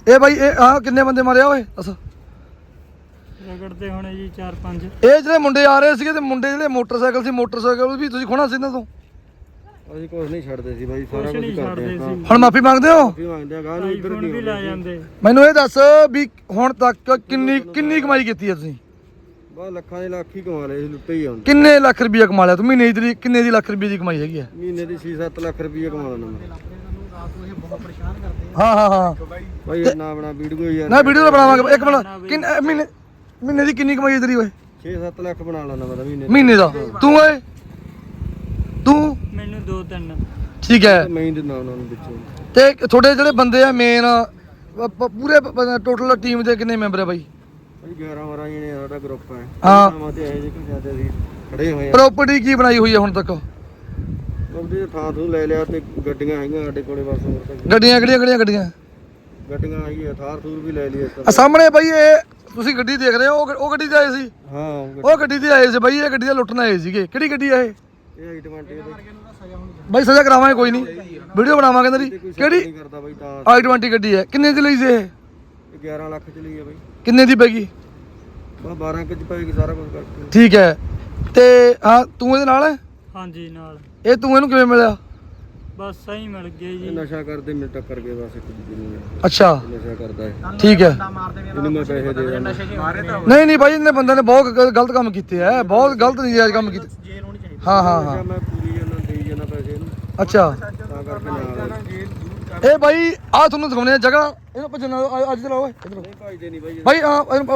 ਇਹ ਬਾਈ ਇਹ ਆ ਕਿੰਨੇ ਬੰਦੇ ਮਾਰੇ ਆ ਓਏ? ਦੱਸ। ਰਗੜਦੇ ਹੋਣੇ ਜੀ 4-5 ਇਹ ਜਿਹੜੇ ਮੁੰਡੇ ਆ ਰਹੇ ਸੀਗੇ ਤੇ ਮੁੰਡੇ ਜਿਹੜੇ ਮੋਟਰਸਾਈਕਲ ਸੀ ਮੋਟਰਸਾਈਕਲ ਵੀ ਤੁਸੀਂ ਖੋਣਾ ਸੀ ਇਹਨਾਂ ਤੋਂ? ਅਸੀਂ ਕੁਝ ਨਹੀਂ ਛੱਡਦੇ ਸੀ ਬਾਈ ਸਾਰਾ ਕੁਝ ਨਹੀਂ ਕਰਦੇ ਸੀ। ਹੁਣ ਮਾਫੀ ਮੰਗਦੇ ਹੋ? ਮਾਫੀ ਮੰਗਦੇ ਆ ਗਾਹ ਨੂੰ ਇੱਧਰ ਵੀ ਲੈ ਜਾਂਦੇ। ਮੈਨੂੰ ਇਹ ਦੱਸ ਵੀ ਹੁਣ ਤੱਕ ਕਿੰਨੀ ਕਿੰਨੀ ਕਮਾਈ ਕੀਤੀ ਹੈ ਤੁਸੀਂ? ਬਾ ਲੱਖਾਂ ਦੇ ਲੱਖ ਹੀ ਕਮਾ ਲਏ ਸੀ ਲੁੱਟੇ ਹੀ ਆਉਂਦੇ ਕਿੰਨੇ ਲੱਖ ਰੁਪਏ ਕਮਾ ਲਿਆ ਤੂੰ? ਮਹੀਨੇ ਦੀ ਕਿੰਨੇ ਦੀ ਲੱਖ ਰੁਪਏ ਦੀ ਕਮਾਈ ਹੈਗੀ ਹੈ ਮਹੀਨੇ ਦੀ 6-7 ਲੱਖ ਰੁਪਏ ਕਮਾ ਲੈਣਾ ਮੈਂ। ਹਾਂ ਹਾਂ ਹਾਂ। ਬਾਈ ਇਹ ਨਾ ਬਣਾ ਵੀਡੀਓ ਯਾਰ ਨਾ ਵੀਡੀਓ ਤਾਂ ਬਣਾਵਾਂਗੇ। ਇੱਕ ਮਿੰਟ ਕਿੰਨ ਮਹੀਨੇ ਮਹੀਨੇ ਦੀ ਕਿੰਨੀ ਕਮਾਈ ਹੈ ਤੇਰੀ ਓਏ? 6-7 ਲੱਖ ਬਣਾ ਲੈਣਾ ਮੈਂ ਤਾਂ ਮਹੀਨੇ ਦਾ। ਮਹੀਨੇ ਦਾ। ਤੂੰ ਓਏ? ਤੂੰ? ਮੈਨੂੰ 2-3 ਠੀਕ ਹੈ। ਮੈਂ ਹੀ ਦਿੰਦਾ ਉਹਨਾਂ ਨੂੰ ਵਿੱਚੋਂ। ਤੇ ਤੁਹਾਡੇ ਜਿਹੜੇ ਬੰਦੇ ਆ ਮੇਨ ਪੂਰੇ ਟੋਟਲ ਟੀਮ ਦੇ ਕਿੰਨੇ ਮੈਂਬਰ ਆ ਬਾਈ ਬਾਈ? 11 12 ਜਣੇ ਆ ਸਾਡਾ ਗਰੁੱਪ ਹੈ ਹਾਂ। ਨਾਮਾਂ ਤੇ ਇਹ ਜਿਹੇ ਜ਼ਿਆਦਾ ਅਸੀਂ ਖੜੇ ਹੋਏ ਆ। ਪ੍ਰਾਪਰਟੀ ਕੀ ਬਣਾਈ ਹੋਈ ਹੈ ਹੁਣ ਤੱਕ? ਉਹਦੇ ਥਾਂ ਥੂ ਲੈ ਲਿਆ ਤੇ ਗੱਡੀਆਂ ਹੈਗੀਆਂ ਸਾਡੇ ਕੋਲੇ ਬਸ ਹੋਰ ਤਾਂ ਕੀ। ਗੱਡੀਆਂ ਕਿਹੜੀਆਂ ਕਿਹੜੀਆਂ ਗੱਡੀਆਂ? ਗੱਡੀਆਂ ਹੈਗੀਆਂ ਥਾਰ ਥੂਰ ਵੀ ਲੈ ਲਈ ਇਸ ਆ ਤਰ੍ਹਾਂ ਸਾਹਮਣੇ ਬਾਈ ਇਹ ਤੁਸੀਂ ਗੱਡੀ ਦੇਖ ਰਹੇ ਹੋ ਉਹ ਗ- ਉਹ ਗੱਡੀ ਤੇ ਆਏ ਸੀ? ਹਾਂ ਉਹ ਉਹ ਗੱਡੀ ਤੇ ਆਏ ਸੀ ਬਾਈ ਇਹ ਗੱਡੀ ਦਾ ਲੁੱਟਣ ਆਏ ਸੀਗੇ। ਕਿਹੜੀ ਗੱਡੀ ਆ ਇਹ? ਗੱਡੀ- ਇਹ ਆਈ-20 ਦੇ। ਬਾਈ ਸਜ਼ਾ ਕਰਾਵਾਂਗੇ ਕੋਈ ਨਹੀਂ। ਵੀਡੀਓ ਬਣਾਵਾਂਗੇ ਤੇਰੀ ਕੋਈ ਕਿਹੜੀ? ਨਹੀਂ ਕਰਦਾ ਬਾਈ ਤਾਂ ਆਈ 20 ਗੱਡੀ ਹੈ। ਕਿੰਨੇ ਦੀ ਲਈ ਸੀ ਇਹ? ਇਹ 11 ਲੱਖ ਚ ਲਈ ਆ ਬਾਈ। ਕਿੰਨੇ ਦੀ ਪੈਗੀ ਬਸ 12 ਕੁ ਚ ਪਏਗੀ ਸਾਰਾ ਕੁਝ ਕਰਕੇ। ਠੀਕ ਹੈ। ਤੇ ਹਾਂ ਤੂੰ ਇਹਦੇ ਨਾਲ ਹੈ? ਹਾਂਜੀ ਨਾਲ। ਇਹ ਤੂੰ ਇਹਨੂੰ ਕਿਵੇਂ ਮਿਲਿਆ? ਬਸ ਸਹੀ ਮਿਲ ਗਏ ਇਹ ਜੀ ਨਸ਼ਾ ਕਰਦੇ ਮੇਰੇ ਟੱਕਰ ਗਏ ਬਸ ਇੱਕ ਦੂਜੇ ਨੂੰ। ਅੱਛਾ। ਨਸ਼ਾ ਕਰਦਾ ਹੈ। ਠੀਕ ਹੈ। ਇਹਨੂੰ ਮੈਂ ਪੈਸੇ ਦੇ ਦਿੰਦਾ ਨਹੀਂ ਨਹੀਂ ਬਾਈ ਇਹਨੇ ਬੰਦੇ ਨੇ ਬਹੁਤ ਗ- ਗਲਤ ਕੰਮ ਕੀਤੇ ਆ। ਬਹੁਤ ਗਲਤ ਨਜਾਇਜ਼ ਕੰਮ ਕੀਤੇ। ਹਾਂ ਹਾਂ ਹਾਂ। ਮੈਂ ਪੂਰੀ ਜਨਾ ਦੇਈ ਜਾਣਾ ਪੈਸੇ ਇਹਨੂੰ। ਅੱਛਾ। ਤਾਂ ਕਰਕੇ ਨਾਲ ਇਹ ਬਾਈ ਆ ਤੁਹਾਨੂੰ ਦਿਖਾਉਣੇ ਆ ਜਗ੍ਹਾ। ਇਹਨੂੰ ਭੱਜਣ ਨਾਲ ਆ- ਅੱਜ ਚਲਾਓ ਓਏ। ਇੱਧਰ ਨਹੀਂ ਭਾਈਦੇ ਨਹੀਂ ਬਾਈ ਬਾਈ ਆ ਇਹਨੂੰ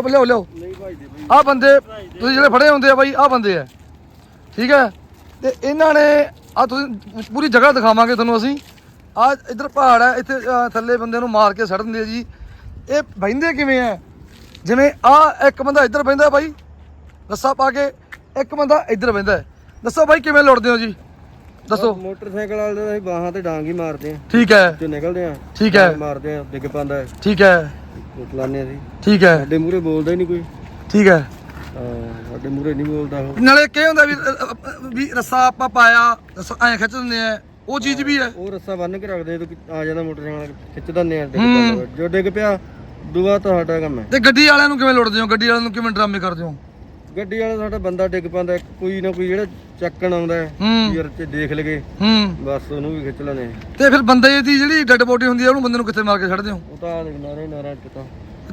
ਨਹੀਂ ਭਾਈਦੇ ਬਾਈ। ਆ ਬੰਦੇ ਤੁਸੀਂ ਜਿਹੜੇ ਫੜੇ ਹੁੰਦੇ ਆ ਬਾਈ ਆ ਬੰਦੇ ਆ। ਠੀਕ ਹੈ? ਤੇ ਇਹਨਾਂ ਨੇ ਆ ਤੁਸੀਂ ਪੂਰੀ ਜਗ੍ਹਾ ਦਿਖਾਵਾਂਗੇ ਤੁਹਾਨੂੰ ਅਸੀਂ। ਆ ਇੱਧਰ ਪਹਾੜ ਹੈ ਇੱਥੇ ਥੱਲੇ ਬੰਦੇ ਨੂੰ ਮਾਰ ਕੇ ਸੱਟ ਦਿੰਦੇ ਆ ਜੀ। ਇਹ ਬਹਿੰਦੇ ਕਿਵੇਂ ਆ? ਜਿਵੇਂ ਆ ਇੱਕ ਬੰਦਾ ਇੱਧਰ ਬਹਿੰਦਾ ਬਾਈ ਰੱਸਾ ਪਾ ਕੇ ਇੱਕ ਬੰਦਾ ਇੱਧਰ ਬਹਿੰਦਾ। ਹੈ। ਦੱਸੋ ਬਾਈ ਕਿਵੇਂ ਲੁੱਟਦੇ ਹੋ ਜੀ? ਦੱਸੋ। ਮੋਟਰਸਾਈਕਲ ਵਾਲੇ ਦਾ ਅਸੀਂ ਬਾਹਾਂ ਤੇ ਡਾਂਗ ਹੀ ਮਾਰਦੇ ਆ। ਠੀਕ ਹੈ। ਤੇ ਨਿਕਲਦੇ ਆ। ਠੀਕ ਹੈ। ਮਾਰਦੇ ਆ ਡਿੱਗ ਪੈਂਦਾ ਹੈ। ਠੀਕ ਹੈ। ਚਲਾਨੇ ਅਸੀਂ ਠੀਕ ਹੈ। ਸਾਡੇ ਮੂਹਰੇ ਬੋਲਦਾ ਹੀ ਨਹੀਂ ਕੋਈ। ਠੀਕ ਹੈ। ਸਾਡੇ ਮੂਹਰੇ ਨਹੀਂ ਬੋਲਦਾ ਉਹ। ਨਾਲੇ ਕੀ ਹੁੰਦਾ ਵੀ ਵੀ ਰੱਸਾ ਆਪਾਂ ਪਾਇਆ ਐਂ ਖਿੱਚ ਦਿੰਦੇ ਆ। ਉਹ ਚੀਜ਼ ਵੀ ਹੈ। ਉਹ ਰੱਸਾ ਬੰਨ ਕੇ ਰੱਖਦੇ ਤੇ ਆ ਜਾਂਦਾ ਮੋਟਰਸਾਈਕਲ ਖਿੱਚ ਦਿੰਦੇ ਆ ਡਿੱਗ ਪੈਂਦਾ। ਜੋ ਡਿੱਗ ਪਿਆ ਦੁਆ ਤੁਹਾਡਾ ਕੰਮ ਹੈ। ਤੇ ਗੱਡੀ ਵਾਲਿਆਂ ਨੂੰ ਕਿਵੇਂ ਲੁੱਟਦੇ ਹੋ? ਗੱਡੀ ਵਾਲਿਆਂ ਨੂੰ ਕਿਵੇਂ ਡਰਾਮੇ ਕਰਦੇ ਹੋ? ਗੱਡੀ ਵਾਲਾ ਸਾਡਾ ਬੰਦਾ ਡਿੱਗ ਪੈਂਦਾ ਕੋਈ ਨਾ ਕੋਈ ਜਿਹੜਾ ਚੱਕਣ ਆਉਂਦਾ ਯਾਰ ਚ ਦੇਖ ਲਗੇ। ਹੂੰ। ਬਸ ਉਹਨੂੰ ਵੀ ਖਿੱਚ ਲੈਣੇ। ਤੇ ਫਿਰ ਬੰਦੇ ਦੀ ਜਿਹੜੀ ਡੈੱਡ ਬੋਡੀ ਹੁੰਦੀ ਹੈ ਉਹਨੂੰ ਬੰਦੇ ਨੂੰ ਕਿੱਥੇ ਮਾਰ ਕੇ ਛੱਡਦੇ ਹੋ ਉਹ ਤਾਂ ਆ ਨਾਰੇ ਨਾਰਾ ਕਿਤਾ।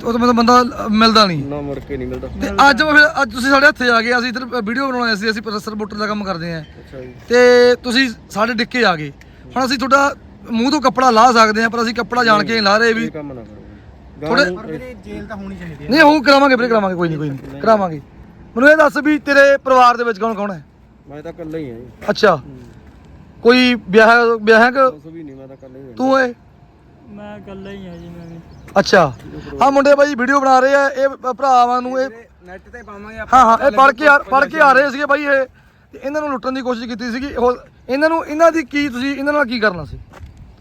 ਉਹ ਤਾਂ ਮਤਲਬ ਬੰਦਾ ਮਿਲਦਾ ਨਹੀਂ। ਨਾ ਮੁੜ ਕੇ ਨਹੀਂ ਮਿਲਦਾ। ਤੇ ਅੱਜ ਫਿਰ ਅੱਜ ਤੁਸੀਂ ਸਾਡੇ ਹੱਥੇ ਆ ਗਏ ਅਸੀਂ ਇੱਧਰ ਵੀਡੀਓ ਬਣਾਉਣੀ ਸੀ ਅਸੀਂ ਪ੍ਰੋਫੈਸਰ ਬੁੱਟਰ ਦਾ ਕੰਮ ਕਰਦੇ ਆਂ ਅੱਛਾ ਜੀ। ਤੇ ਤੁਸੀਂ ਸਾਡੇ ਡਿੱਕੇ ਆ ਗਏ। ਹੁਣ ਅਸੀਂ ਤੁਹਾਡਾ ਮੂੰਹ ਤੋਂ ਕੱਪੜਾ ਲਾ ਸਕਦੇ ਆਂ ਪਰ ਅਸੀਂ ਕੱਪੜਾ ਜਾਣ ਕੇ ਨਹੀਂ ਲਾ ਰਹੇ ਵੀ। ਇਹ ਕੰਮ ਨਾ ਕਰੋ। ਥੋੜੇ ਜੇਲ੍ਹ ਤਾਂ ਹੋਣੀ ਚਾਹੀਦੀ ਹੈ। ਨਹੀਂ ਉਹ ਕਰਾਵਾਂਗੇ ਵੀਰੇ ਕਰਾਵਾਂਗੇ ਕੋਈ ਨਹੀਂ ਕੋਈ ਨਹੀਂ। ਕਰਾਵਾਂਗੇ। ਮੈਨੂੰ ਇਹ ਦੱਸ ਵੀ ਤੇਰੇ ਪਰਿਵਾਰ ਦੇ ਵਿੱਚ ਕੌਣ ਕੌਣ ਹੈ? ਮੈਂ ਤਾਂ ਇਕੱਲਾ ਹੀ ਹਾਂ ਜੀ। ਅੱਛਾ। ਕੋਈ ਵਿਆਹ ਵਿਆਹ ਹੈ ਕਿ ਉਸ ਵੀ ਨਹੀਂ ਮੈਂ ਤਾਂ ਇਕੱਲਾ ਹੀ ਹਾਂ ਤੂੰ ਏ ਮੈਂ ਇਕੱਲਾ ਹੀ ਆ ਜੀ ਮੈਂ ਵੀ। ਅੱਛਾ। ਆ ਮੁੰਡੇ ਬਾਈ ਵੀਡੀਓ ਬਣਾ ਰਹੇ ਆ ਇਹ ਭਰਾਵਾਂ ਨੂੰ ਇਹ ਨੈਟ ਤੇ ਪਾਵਾਂਗੇ ਹਾਂ ਹਾਂ ਇਹ ਪੜ ਕੇ ਆ ਪੜ ਕੇ ਆ ਰਹੇ ਸੀਗੇ ਬਾਈ ਇਹ। ਤੇ ਇਹਨਾਂ ਨੂੰ ਲੁੱਟਣ ਦੀ ਕੋਸ਼ਿਸ਼ ਕੀਤੀ ਸੀਗੀ। ਉਹ ਇਹਨਾਂ ਨੂੰ ਇਹਨਾਂ ਦੀ ਕੀ ਤੁਸੀਂ ਇਹਨਾਂ ਨਾਲ ਕੀ ਕਰਨਾ ਸੀ?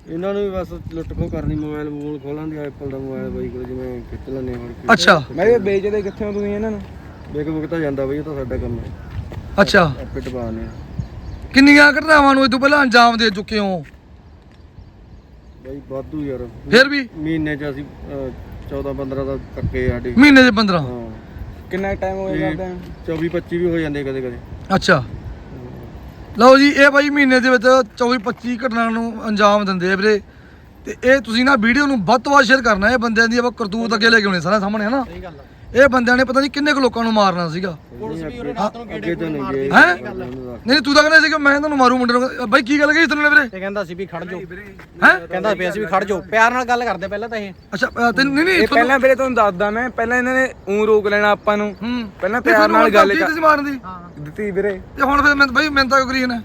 ਇਹਨਾਂ ਨੂੰ ਵੀ ਬਸ ਲੁੱਟ ਖੋ ਕਰਨੀ ਮੋਬਾਈਲ ਮੋਬਾਈਲ ਖੋਲਾਂ ਦੀ ਐਪਲ ਦਾ ਮੋਬਾਈਲ ਬਾਈ ਕੋਲ ਜਿਵੇਂ ਖਿੱਚ ਲੈਣੇ ਹੋਰ ਕੀ। ਅੱਛਾ। ਮੈਂ ਕਿਹਾ ਵੇਚਦੇ ਕਿੱਥੇ ਹੋ ਤੁਸੀਂ ਇਹਨਾਂ ਨੂੰ? ਵੇਖ ਬੁਕ ਤਾਂ ਜਾਂਦਾ ਬਈ ਇਹ ਤਾਂ ਸਾਡਾ ਕੰਮ ਹੈ। ਅੱਛਾ। ਆਪੇ ਟਪਾਣੇ ਕਿੰਨੀਆਂ ਘਟਨਾਵਾਂ ਨੂੰ ਇਹ ਤੋਂ ਪਹਿਲਾਂ ਅੰਜਾਮ ਦੇ ਚੁੱਕੇ ਹੋ? ਬਾਈ ਵਾਧੂ ਯਾਰ। ਫਿਰ ਵੀ? ਮਹੀਨੇ ਚ ਅਸੀਂ 14 15 ਦਾ ਕੱਕੇ ਸਾਡੀ ਮਹੀਨੇ ਦੇ 15 ਹਾਂ। ਕਿੰਨਾ ਟਾਈਮ ਹੋ ਗਿਆ ਇਹ 24 25 ਵੀ ਹੋ ਜਾਂਦੇ ਕਦੇ ਕਦੇ। ਅੱਛਾ। ਲਓ ਜੀ ਇਹ ਬਾਈ ਮਹੀਨੇ ਦੇ ਵਿੱਚ 24 25 ਘਟਨਾ ਨੂੰ ਅੰਜਾਮ ਦਿੰਦੇ ਆ ਵੀਰੇ। ਤੇ ਇਹ ਤੁਸੀਂ ਨਾ ਵੀਡੀਓ ਨੂੰ ਵੱਧ ਤੋਂ ਵੱਧ ਸ਼ੇਅਰ ਕਰਨਾ ਇਹ ਬੰਦਿਆਂ ਦੀ ਆਪਾਂ ਕਰਤੂਤ ਅੱਗੇ ਲੈ ਕੇ ਆਉਣੇ ਸਾਰਾ ਸਾਹਮਣੇ ਹਨਾ ਸਹੀ ਗੱਲ ਆ। ਇਹ ਬੰਦਿਆਂ ਨੇ ਪਤਾ ਨਹੀਂ ਕਿੰਨੇ ਕੁ ਲੋਕਾਂ ਨੂੰ ਮਾਰਨਾ ਸੀਗਾ। ਪੁਲਿਸ ਵੀ ਉਰੇ ਰਾਤ ਨੂੰ ਅੱਗੇ ਗੇੜੇ ਤਾਂ ਨਹੀਂ ਮਾਰਦੀ ਹੈਂ? ਤੂੰ ਤਾਂ ਕਹਿੰਦਾ ਸੀ ਕਿ ਮੈਂ ਤੁਹਾਨੂੰ ਮਾਰੂ ਮੁੰਡੇ ਨੂੰ। ਬਾਈ ਕੀ ਗੱਲ ਕਹੀ ਤੈਨੂੰ ਨੇ ਵੀਰੇ? ਇਹ ਕਹਿੰਦਾ ਸੀ ਵੀ ਖੜ ਜਾਓ। ਹੈ? ਕਹਿੰਦਾ ਵੀ ਅਸੀਂ ਵੀ ਖੜ ਜਾਓ। ਪਿਆਰ ਨਾਲ ਗੱਲ ਕਰਦੇ ਪਹਿਲਾਂ ਤਾਂ ਇਹ। ਅੱਛਾ ਅ, ਤੈਨੂੰ ਨਹੀਂ ਨਹੀਂ ਇਹ ਪਹਿਲਾਂ ਵੀਰੇ ਤੁਹਾਨੂੰ ਦੱਸਦਾ ਮੈਂ ਪਹਿਲਾਂ ਇਹਨਾਂ ਨੇ ਉਂ ਰੋਕ ਲੈਣਾ ਆਪਾਂ ਨੂੰ। ਹੂੰ। ਪਹਿਲਾਂ ਤੇ ਪਿਆਰ ਤੁਹਾਨੂੰ ਨਾਲ ਗੱਲ ਕੀ ਤੁਸੀਂ ਮਾਰਨ ਦੀ? ਦਿੱਤੀ ਵੀਰੇ। ਤੇ ਹੁਣ ਫਿਰ ਮੈਂ ਬਾਈ ਮੈਂ ਤਾਂ ਕਰੀ ਨਾ।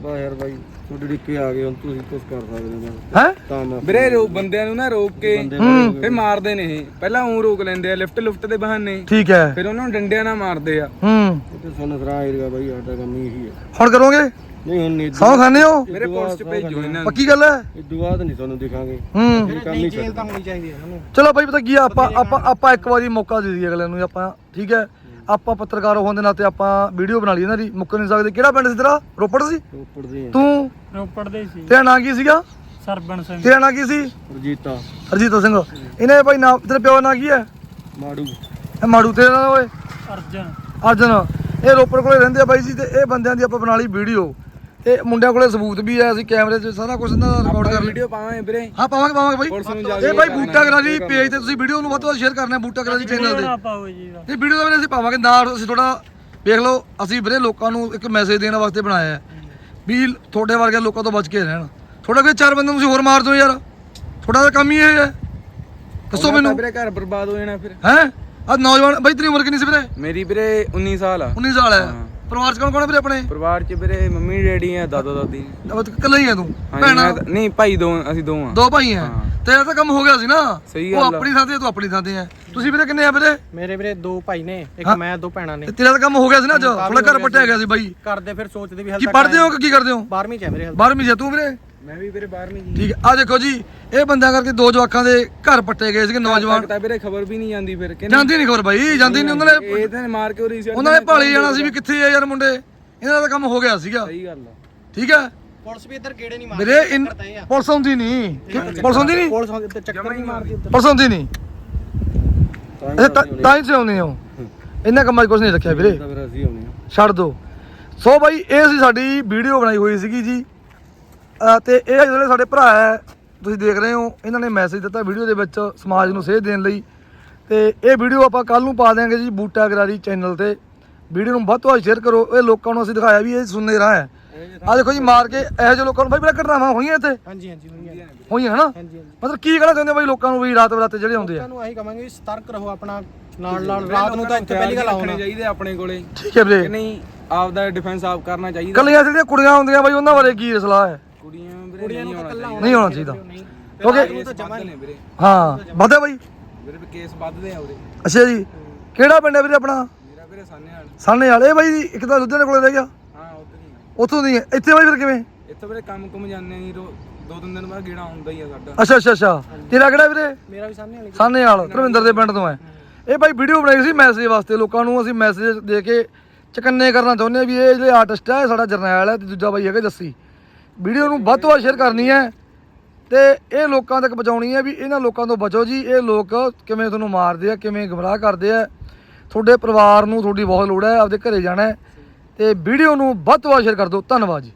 ਬਾ ਯਾਰ ਬਾਈ। ਤੁਹਾਡੇ ਡਿੱਕੇ ਆ ਗਏ ਹੁਣ ਤੁਸੀਂ ਕੁਝ ਕਰ ਸਕਦੇ ਹੋ ਹੈ? ਤਾਂ ਮੈਂ ਵੀਰੇ ਰੋ ਬੰਦਿਆਂ ਨੂੰ ਨਾ ਰੋਕ ਕੇ ਬੰਦੇ ਹੂੰ ਫਿਰ ਮਾਰਦੇ ਨੇ ਇਹ। ਪਹਿਲਾਂ ਉਂ ਰੋਕ ਲੈਂਦੇ ਆ ਲਿਫਟ ਲੁਫਟ ਦੇ ਬਹਾਨੇ। ਠੀਕ ਹੈ। ਫਿਰ ਉਹਨਾਂ ਨੂੰ ਡੰਡਿਆਂ ਨਾਲ ਮਾਰਦੇ ਆ। ਹੂੰ। ਤੇ ਸਾਨੂੰ ਸਰਾ ਏਰੀਆ ਬਾਈ ਸਾਡਾ ਕੰਮ ਹੀ ਇਹੀ ਹੈ ਹੁਣ ਕਰੋਗੇ? ਨਹੀਂ ਹੁਣ ਨਹੀਂ। ਸੌ ਖਾਣੇ ਹੋ? ਮੇਰੇ ਪੁਲਿਸ ਚ ਭੇਜੋ ਇਹਨਾਂ ਨੂੰ। ਪੱਕੀ ਗੱਲ ਹੈ? ਇਹ ਦੁਆ ਤਾਂ ਨਹੀਂ ਤੁਹਾਨੂੰ ਦਿਖਾਂਗੇ। ਹੂੰ। ਇਹ ਕੰਮ ਨਹੀਂ ਹੀ ਜੇਲ੍ਹ ਛੱਡ ਤਾਂ ਹੋਣੀ ਚਾਹੀਦੀ ਹੈ ਉਹਨੂੰ ਚਲੋ ਬਾਈ ਪਤਾ ਕੀ ਆ? ਆਪਾਂ ਆਪਾਂ ਆਪਾਂ ਇੱਕ ਵਾਰੀ ਮੌਕਾ ਦੇ ਦਈਏ ਅਗਲੇ ਨੂੰ ਆਪਾਂ ਠੀਕ ਹੈ? ਆਪਾਂ ਪੱਤਰਕਾਰ ਹੋਣ ਦੇ ਨਾਤੇ ਆਪਾਂ ਵੀਡੀਓ ਬਣਾ ਲਈ ਇਹਨਾਂ ਦੀ ਮੁੱਕ ਨਹੀਂ ਸਕਦੇ। ਕਿਹੜਾ ਪਿੰਡ ਸੀ ਤੇਰਾ? ਰੋਪੜ ਸੀ? ਰੋਪੜ ਦੇ। ਤੂੰ? ਰੋਪੜ ਦੇ ਸੀ। ਤੇਰਾ ਨਾਂ ਕੀ ਸੀਗਾ? ਸਰਬਣ ਸਿੰਘ। ਤੇਰਾ ਨਾਂ ਕੀ ਸੀ? ਰਜੀਤਾ। ਹਰਜੀਤ ਸਿੰਘ। ਇਹਨੇ ਭਾਈ ਨਾਮ ਤੇਰੇ ਪਿਓ ਦਾ ਨਾਂ ਕੀ ਹੈ? ਮਾੜੂ। ਇਹ ਮਾੜੂ ਤੇਰਾ ਨਾਂ ਓਏ। ਅਰਜਨ। ਅਰਜਨ। ਇਹ ਰੋਪੜ ਕੋਲੇ ਰਹਿੰਦੇ ਆ ਬਾਈ ਜੀ ਤੇ ਇਹ ਬੰਦਿਆਂ ਦੀ ਆਪਾਂ ਬਣਾ ਲਈ ਵੀਡੀਓ। ਤੇ ਮੁੰਡਿਆਂ ਕੋਲੇ ਸਬੂਤ ਵੀ ਹੈ ਅਸੀਂ ਕੈਮਰੇ 'ਚ ਸਾਰਾ ਕੁਝ ਇਹਨਾਂ ਦਾ ਰਿਕਾਰਡ ਕਰ ਲਈ। ਵੀਡੀਓ ਪਾਵਾਂਗੇ ਵੀਰੇ। ਹਾਂ ਪਾਵਾਂਗੇ ਪਾਵਾਂਗੇ ਬਾਈ। ਪੁਲਿਸ ਨੂੰ ਜਾ ਇਹ ਬਾਈ ਬੂਟਾ ਕਰਾ ਜੀ ਪੇਜ ਤੇ ਤੁਸੀਂ ਵੀਡੀਓ ਨੂੰ ਵੱਧ ਤੋਂ ਵੱਧ ਸ਼ੇਅਰ ਕਰਨਾ ਬੂਟਾ ਕਰਾ ਜੀ ਚੈਨਲ ਤੇ। ਨਾ ਪਾਓ ਜੀ ਵੀਡੀਓ ਦਾ ਵੀਰੇ ਅਸੀਂ ਪਾਵਾਂਗੇ ਨਾਲ ਅਸੀਂ ਥੋੜਾ ਵੇਖ ਲਓ ਅਸੀਂ ਵੀਰੇ ਲੋਕਾਂ ਨੂੰ ਇੱਕ ਮੈਸੇਜ ਦੇਣ ਵਾਸਤੇ ਬਣਾਇਆ ਹੈ ਵੀ ਤੁਹਾਡੇ ਵਰਗੇ ਲੋਕਾਂ ਤੋਂ ਬਚ ਕੇ ਰਹਿਣ। ਥੋੜਾ ਕੋਈ ਚਾਰ ਬੰਦੇ ਨੂੰ ਤੁਸੀਂ ਹੋਰ ਮਾਰ ਦਿਓ ਯਾਰ। ਤੁਹਾਡਾ ਤਾਂ ਕੰਮ ਹੀ ਇਹ ਹੈ। ਦੱਸੋ ਮੈਨੂੰ। ਵੀਰੇ ਘਰ ਬਰਬਾਦ ਹੋ ਜਾਣਾ ਫਿਰ। ਹੈ? ਆ ਨੌਜਵਾਨ ਬਾਈ ਤੇਰੀ ਉਮਰ ਕਿੰਨੀ ਸੀ ਵੀਰੇ? ਮੇਰੀ ਵੀਰੇ 19 ਸਾਲ ਆ। 19 ਸਾਲ ਹੈ। ਪਰਿਵਾਰ ਚ ਕੌਣ ਕੌਣ ਹੈ ਵੀਰੇ ਆਪਣੇ? ਪਰਿਵਾਰ ਚ ਵੀਰੇ ਮੰਮੀ ਡੈਡੀ ਆ ਦਾਦਾ ਦਾਦੀ। ਅਬ ਤੂੰ ਇਕੱਲਾ ਹੀ ਹੈ ਤੂੰ? ਹਾਂਜੀ ਭੈਣਾ? ਮੈਂ ਤਾਂ- ਨਹੀਂ ਭਾਈ ਦੋ ਅਸੀਂ ਦੋ ਆ। ਦੋ ਭਾਈ ਹੈ। ਤੇਰਾ ਤਾਂ ਕੰਮ ਹੋ ਗਿਆ ਸੀ ਨਾ? ਸਹੀ ਉਹ ਗੱਲ ਆ। ਆਪਣੀ ਥਾਂ ਤੇ ਤੂੰ ਆਪਣੀ ਥਾਂ ਤੇ ਹੈ ਤੁਸੀਂ ਵੀਰੇ ਕਿੰਨੇ ਆ ਵੀਰੇ? ਮੇਰੇ ਵੀਰੇ ਦੋ ਭਾਈ ਨੇ ਇੱਕ। ਮੈਂ ਦੋ ਭੈਣਾਂ ਨੇ। ਤੇ ਤੇਰਾ ਤਾਂ ਕੰਮ ਹੋ ਗਿਆ ਸੀ ਨਾ ਅੱਜ? ਥੋੜਾ ਘਰ ਪੱਟਿਆ ਸੀ। ਗਿਆ ਸੀ ਬਾਈ। ਕਰਦੇ ਫਿਰ ਸੋਚਦੇ ਵੀ ਹਾਲ ਕੀ ਪੜ੍ਹਦੇ ਹੋ ਕਿ ਕੀ ਕਰਦੇ ਹੋ? 12ਵੀਂ ਚ ਹੈ ਮੇਰੇ ਹਾਲ। 12ਵੀਂ ਚ ਤੂੰ ਵੀਰੇ? ਮੈਂ ਵੀ ਵੀਰੇ 12ਵੀਂ ਜੀ। ਠੀਕ ਹੈ ਆ ਦੇਖੋ ਜੀ ਇਹ ਬੰਦਿਆਂ ਕਰਕੇ ਦੋ ਜਵਾਕਾਂ ਦੇ ਘਰ ਪੱਟੇ ਗਏ ਸੀਗੇ ਨੌਜਵਾਨ। ਤਾਂ ਵੀਰੇ ਖਬਰ ਵੀ ਨਹੀਂ ਜਾਂਦੀ ਫਿਰ ਕਿ ਜਾਂਦੀ ਨਹੀਂ ਖਬਰ ਬਾਈ ਜਾਂਦੀ ਨਹੀਂ ਉਹਨਾਂ ਨੇ ਇਹ ਤਾਂ ਮਾਰ ਕੇ ਉਹ ਰੀਸੈਟ ਉਹਨਾਂ ਨੇ ਭਾਲੀ ਜਾਣਾ ਸੀ ਵੀ ਕਿੱਥੇ ਆ ਯਾਰ ਮੁੰਡੇ ਇਹਨਾਂ ਦਾ ਕੰਮ ਹੋ ਗਿਆ ਸੀਗਾ। ਸਹੀ ਗੱਲ ਆ। ਠੀਕ ਹੈ? ਪੁਲਿਸ ਵੀ ਇੱਧਰ ਗੇੜੇ ਨਹੀਂ ਮਾਰਦੀ ਵੀਰੇ ਤਾਂ ਆ। ਪੁਲਿਸ ਆਉਂਦੀ ਨਹੀਂ। ਪੁਲਿਸ ਆਉਂਦੀ ਨਹੀਂ? ਪੁਲਿਸ ਇੱਧਰ ਚੱਕਰ ਨਹੀਂ ਮਾਰਦੀ ਪੁਲਿਸ ਆਉਂਦੀ ਨਹੀਂ। ਤਾਂ ਹੀ ਤਾਂ ਤਾਂ ਹੀ ਹੋ। ਇਹਨਾਂ ਕੰਮਾਂ 'ਚ ਕੁਝ ਨਹੀਂ ਰੱਖਿਆ ਵੀਰੇ। ਤਾਂ ਆ ਛੱਡ ਦੋ। ਸੋ ਬਾਈ ਇਹ ਸੀ ਸਾਡੀ ਵੀਡੀਓ ਬਣਾਈ ਹੋਈ ਸੀਗੀ ਜੀ। ਤੇ ਇਹ ਜਿਹੜੇ ਸਾਡੇ ਭਰਾ ਹੈ ਤੁਸੀਂ ਦੇਖ ਰਹੇ ਹੋ ਇਹਨਾਂ ਨੇ ਮੈਸੇਜ ਦਿੱਤਾ ਵੀਡੀਓ ਦੇ ਵਿੱਚ ਸਮਾਜ ਨੂੰ ਸੇਧ ਦੇਣ ਲਈ। ਤੇ ਇਹ ਵੀਡੀਓ ਆਪਾਂ ਕੱਲ ਨੂੰ ਪਾ ਦਿਆਂਗੇ ਜੀ ਬੂਟਾ ਗਰਾਰੀ ਚੈਨਲ ਤੇ। ਵੀਡੀਓ ਨੂੰ ਵੱਧ ਤੋਂ ਵੱਧ ਸ਼ੇਅਰ ਕਰੋ ਇਹ ਲੋਕਾਂ ਨੂੰ ਅਸੀਂ ਦਿਖਾਇਆ ਵੀ ਇਹ ਸੁਣਨੇ ਰਾਹ ਹੈ। ਆ ਦੇਖੋ ਜੀ ਮਾਰ ਕੇ ਇਹੋ ਜਿਹੇ ਲੋਕਾਂ ਨੂੰ ਬਾਈ ਬੜਾ ਘਟਨਾਵਾਂ ਹੋਈਆਂ ਇੱਥੇ? ਹਾਂਜੀ ਹਾਂਜੀ ਹੋਈ ਹੈ ਹੋਈਆਂ ਹਨਾ? ਹਾਂਜੀ ਹਾਂਜੀ। ਮਤਲਬ ਕੀ ਕਹਿਣਾ ਚਾਹੁੰਦੇ ਬਾਈ ਲੋਕਾਂ ਨੂੰ ਵੀ ਰਾਤ ਬਰਾਤੇ ਜਿਹੜੇ ਆਉਂਦੇ ਆ? ਤੁਹਾਨੂੰ ਆਹੀ ਕਵਾਂਗੇ ਵੀ ਸਤਰਕ ਰਹੋ ਆਪਣਾ ਨਾਲ ਨਾਲ ਰਾਤ ਨੂੰ ਤਾਂ ਇੱਥੇ ਪਹਿਲੀ ਗੱਲ ਆਉਣਾ। ਚਾਹੀਦੇ ਆਪਣੇ ਕੋਲੇ। ਠੀਕ ਹੈ ਕਿ ਵੀਰੇ ਨਹੀਂ ਆਪ ਦਾ ਡਿਫੈਂਸ ਆਪ ਕਰਨਾ ਚਾਹੀਦਾ। ਕੱਲੀਆਂ ਜਿਹੜੀਆਂ ਕੁੜੀਆਂ ਹੁੰਦੀਆਂ ਬਾਈ ਉਹਨਾਂ ਬਾਰੇ ਕੀ ਸਲਾਹ ਹੈ? ਕੁੜੀਆਂ ਵੀਰੇ ਨਹੀਂ ਹੋਣਾ ਚਾਹੀਦਾ। ਨਹੀਂ ਹੋਣਾ ਚਾਹੀਦਾ। ਕਿਉਂਕਿ ਵੀਰੇ। ਹਾਂ ਵਧਿਆ ਬਾਈ। ਵੀਰੇ ਵੀ ਕੇਸ ਵੱਧਦੇ ਆ ਉਰੇ। ਅੱਛਾ ਜੀ। ਕਿਹੜਾ ਪਿੰਡ ਹੈ ਵੀਰੇ ਆਪਣਾ? ਮੇਰਾ ਵੀਰੇ ਸਾਨੇ ਵਾਲ ਸਾਹਨੇ ਵਾਲੇ ਬਾਈ ਇੱਕ ਤਾਂ ਲੁਧਿਆਣੇ ਕੋਲੇ ਰਹਿ ਗਿਆ। ਹਾਂ ਉਧਰ ਹੀ। ਆ ਉੱਥੋਂ ਦੀ ਹੈ। ਇੱਥੇ ਬਾਈ ਫਿਰ ਕਿਵੇਂ? ਇੱਥੇ ਵੀਰੇ ਕੰਮ ਕੁਮ ਜਾਂਦੇ ਨਹੀਂ ਰੋ ਦੋ ਤਿੰਨ ਦਿਨ ਬਾਅਦ ਗੇੜਾ ਹੁੰਦਾ ਹੀ ਆ ਸਾਡਾ। ਅੱਛਾ ਅੱਛਾ ਅੱਛਾ। ਤੇਰਾ ਕਿਹੜਾ ਵੀਰੇ? ਮੇਰਾ ਵੀ ਸਾਹਮਣੇ ਵਾਲੀ ਸਾਹਨੇ ਵਾਲ ਧਰਮਿੰਦਰ ਦੇ ਪਿੰਡ ਤੋਂ ਹੈ। ਇਹ ਬਾਈ ਵੀਡੀਓ ਬਣਾਈ ਸੀ ਮੈਸੇਜ ਵਾਸਤੇ। ਲੋਕਾਂ ਨੂੰ ਅਸੀਂ ਮੈਸੇਜ ਦੇ ਕੇ ਚਕੰਨੇ ਕਰਨਾ ਚਾਹੁੰਦੇ ਹਾਂ ਵੀ ਇਹ ਜਿਹੜੇ ਆਰਟਿਸਟ ਹੈ ਇਹ ਸਾਡਾ ਜਰਨੈਲ ਹੈ ਤੇ ਦੂਜਾ ਬਾਈ ਹੈਗਾ ਜੱਸੀ। ਵੀਡੀਓ ਨੂੰ ਵੱਧ ਤੋਂ ਵੱਧ ਸ਼ੇਅਰ ਕਰਨੀ ਹੈ ਤੇ ਇਹ ਲੋਕਾਂ ਤੱਕ ਪਹੁੰਚਾਉਣੀ ਹੈ ਵੀ ਇਹਨਾਂ ਲੋਕਾਂ ਤੋਂ ਬਚੋ ਜੀ। ਇਹ ਲੋਕ ਕਿਵੇਂ ਤੁਹਾਨੂੰ ਮਾਰਦੇ ਆ, ਕਿਵੇਂ ਗਮਰਾਹ ਕਰਦੇ ਆ। ਤੁਹਾਡੇ ਪਰਿਵਾਰ ਨੂੰ ਤੁਹਾਡੀ ਬਹੁਤ ਲੋੜ ਹੈ, ਆਪਦੇ ਘਰੇ ਜਾਣਾ ਹੈ ਤੇ ਵੀਡੀਓ ਨੂੰ ਵੱਧ ਤੋਂ ਵੱਧ ਸ਼ੇਅਰ ਕਰ ਦਿਓ। ਧੰਨਵਾਦ ਜੀ।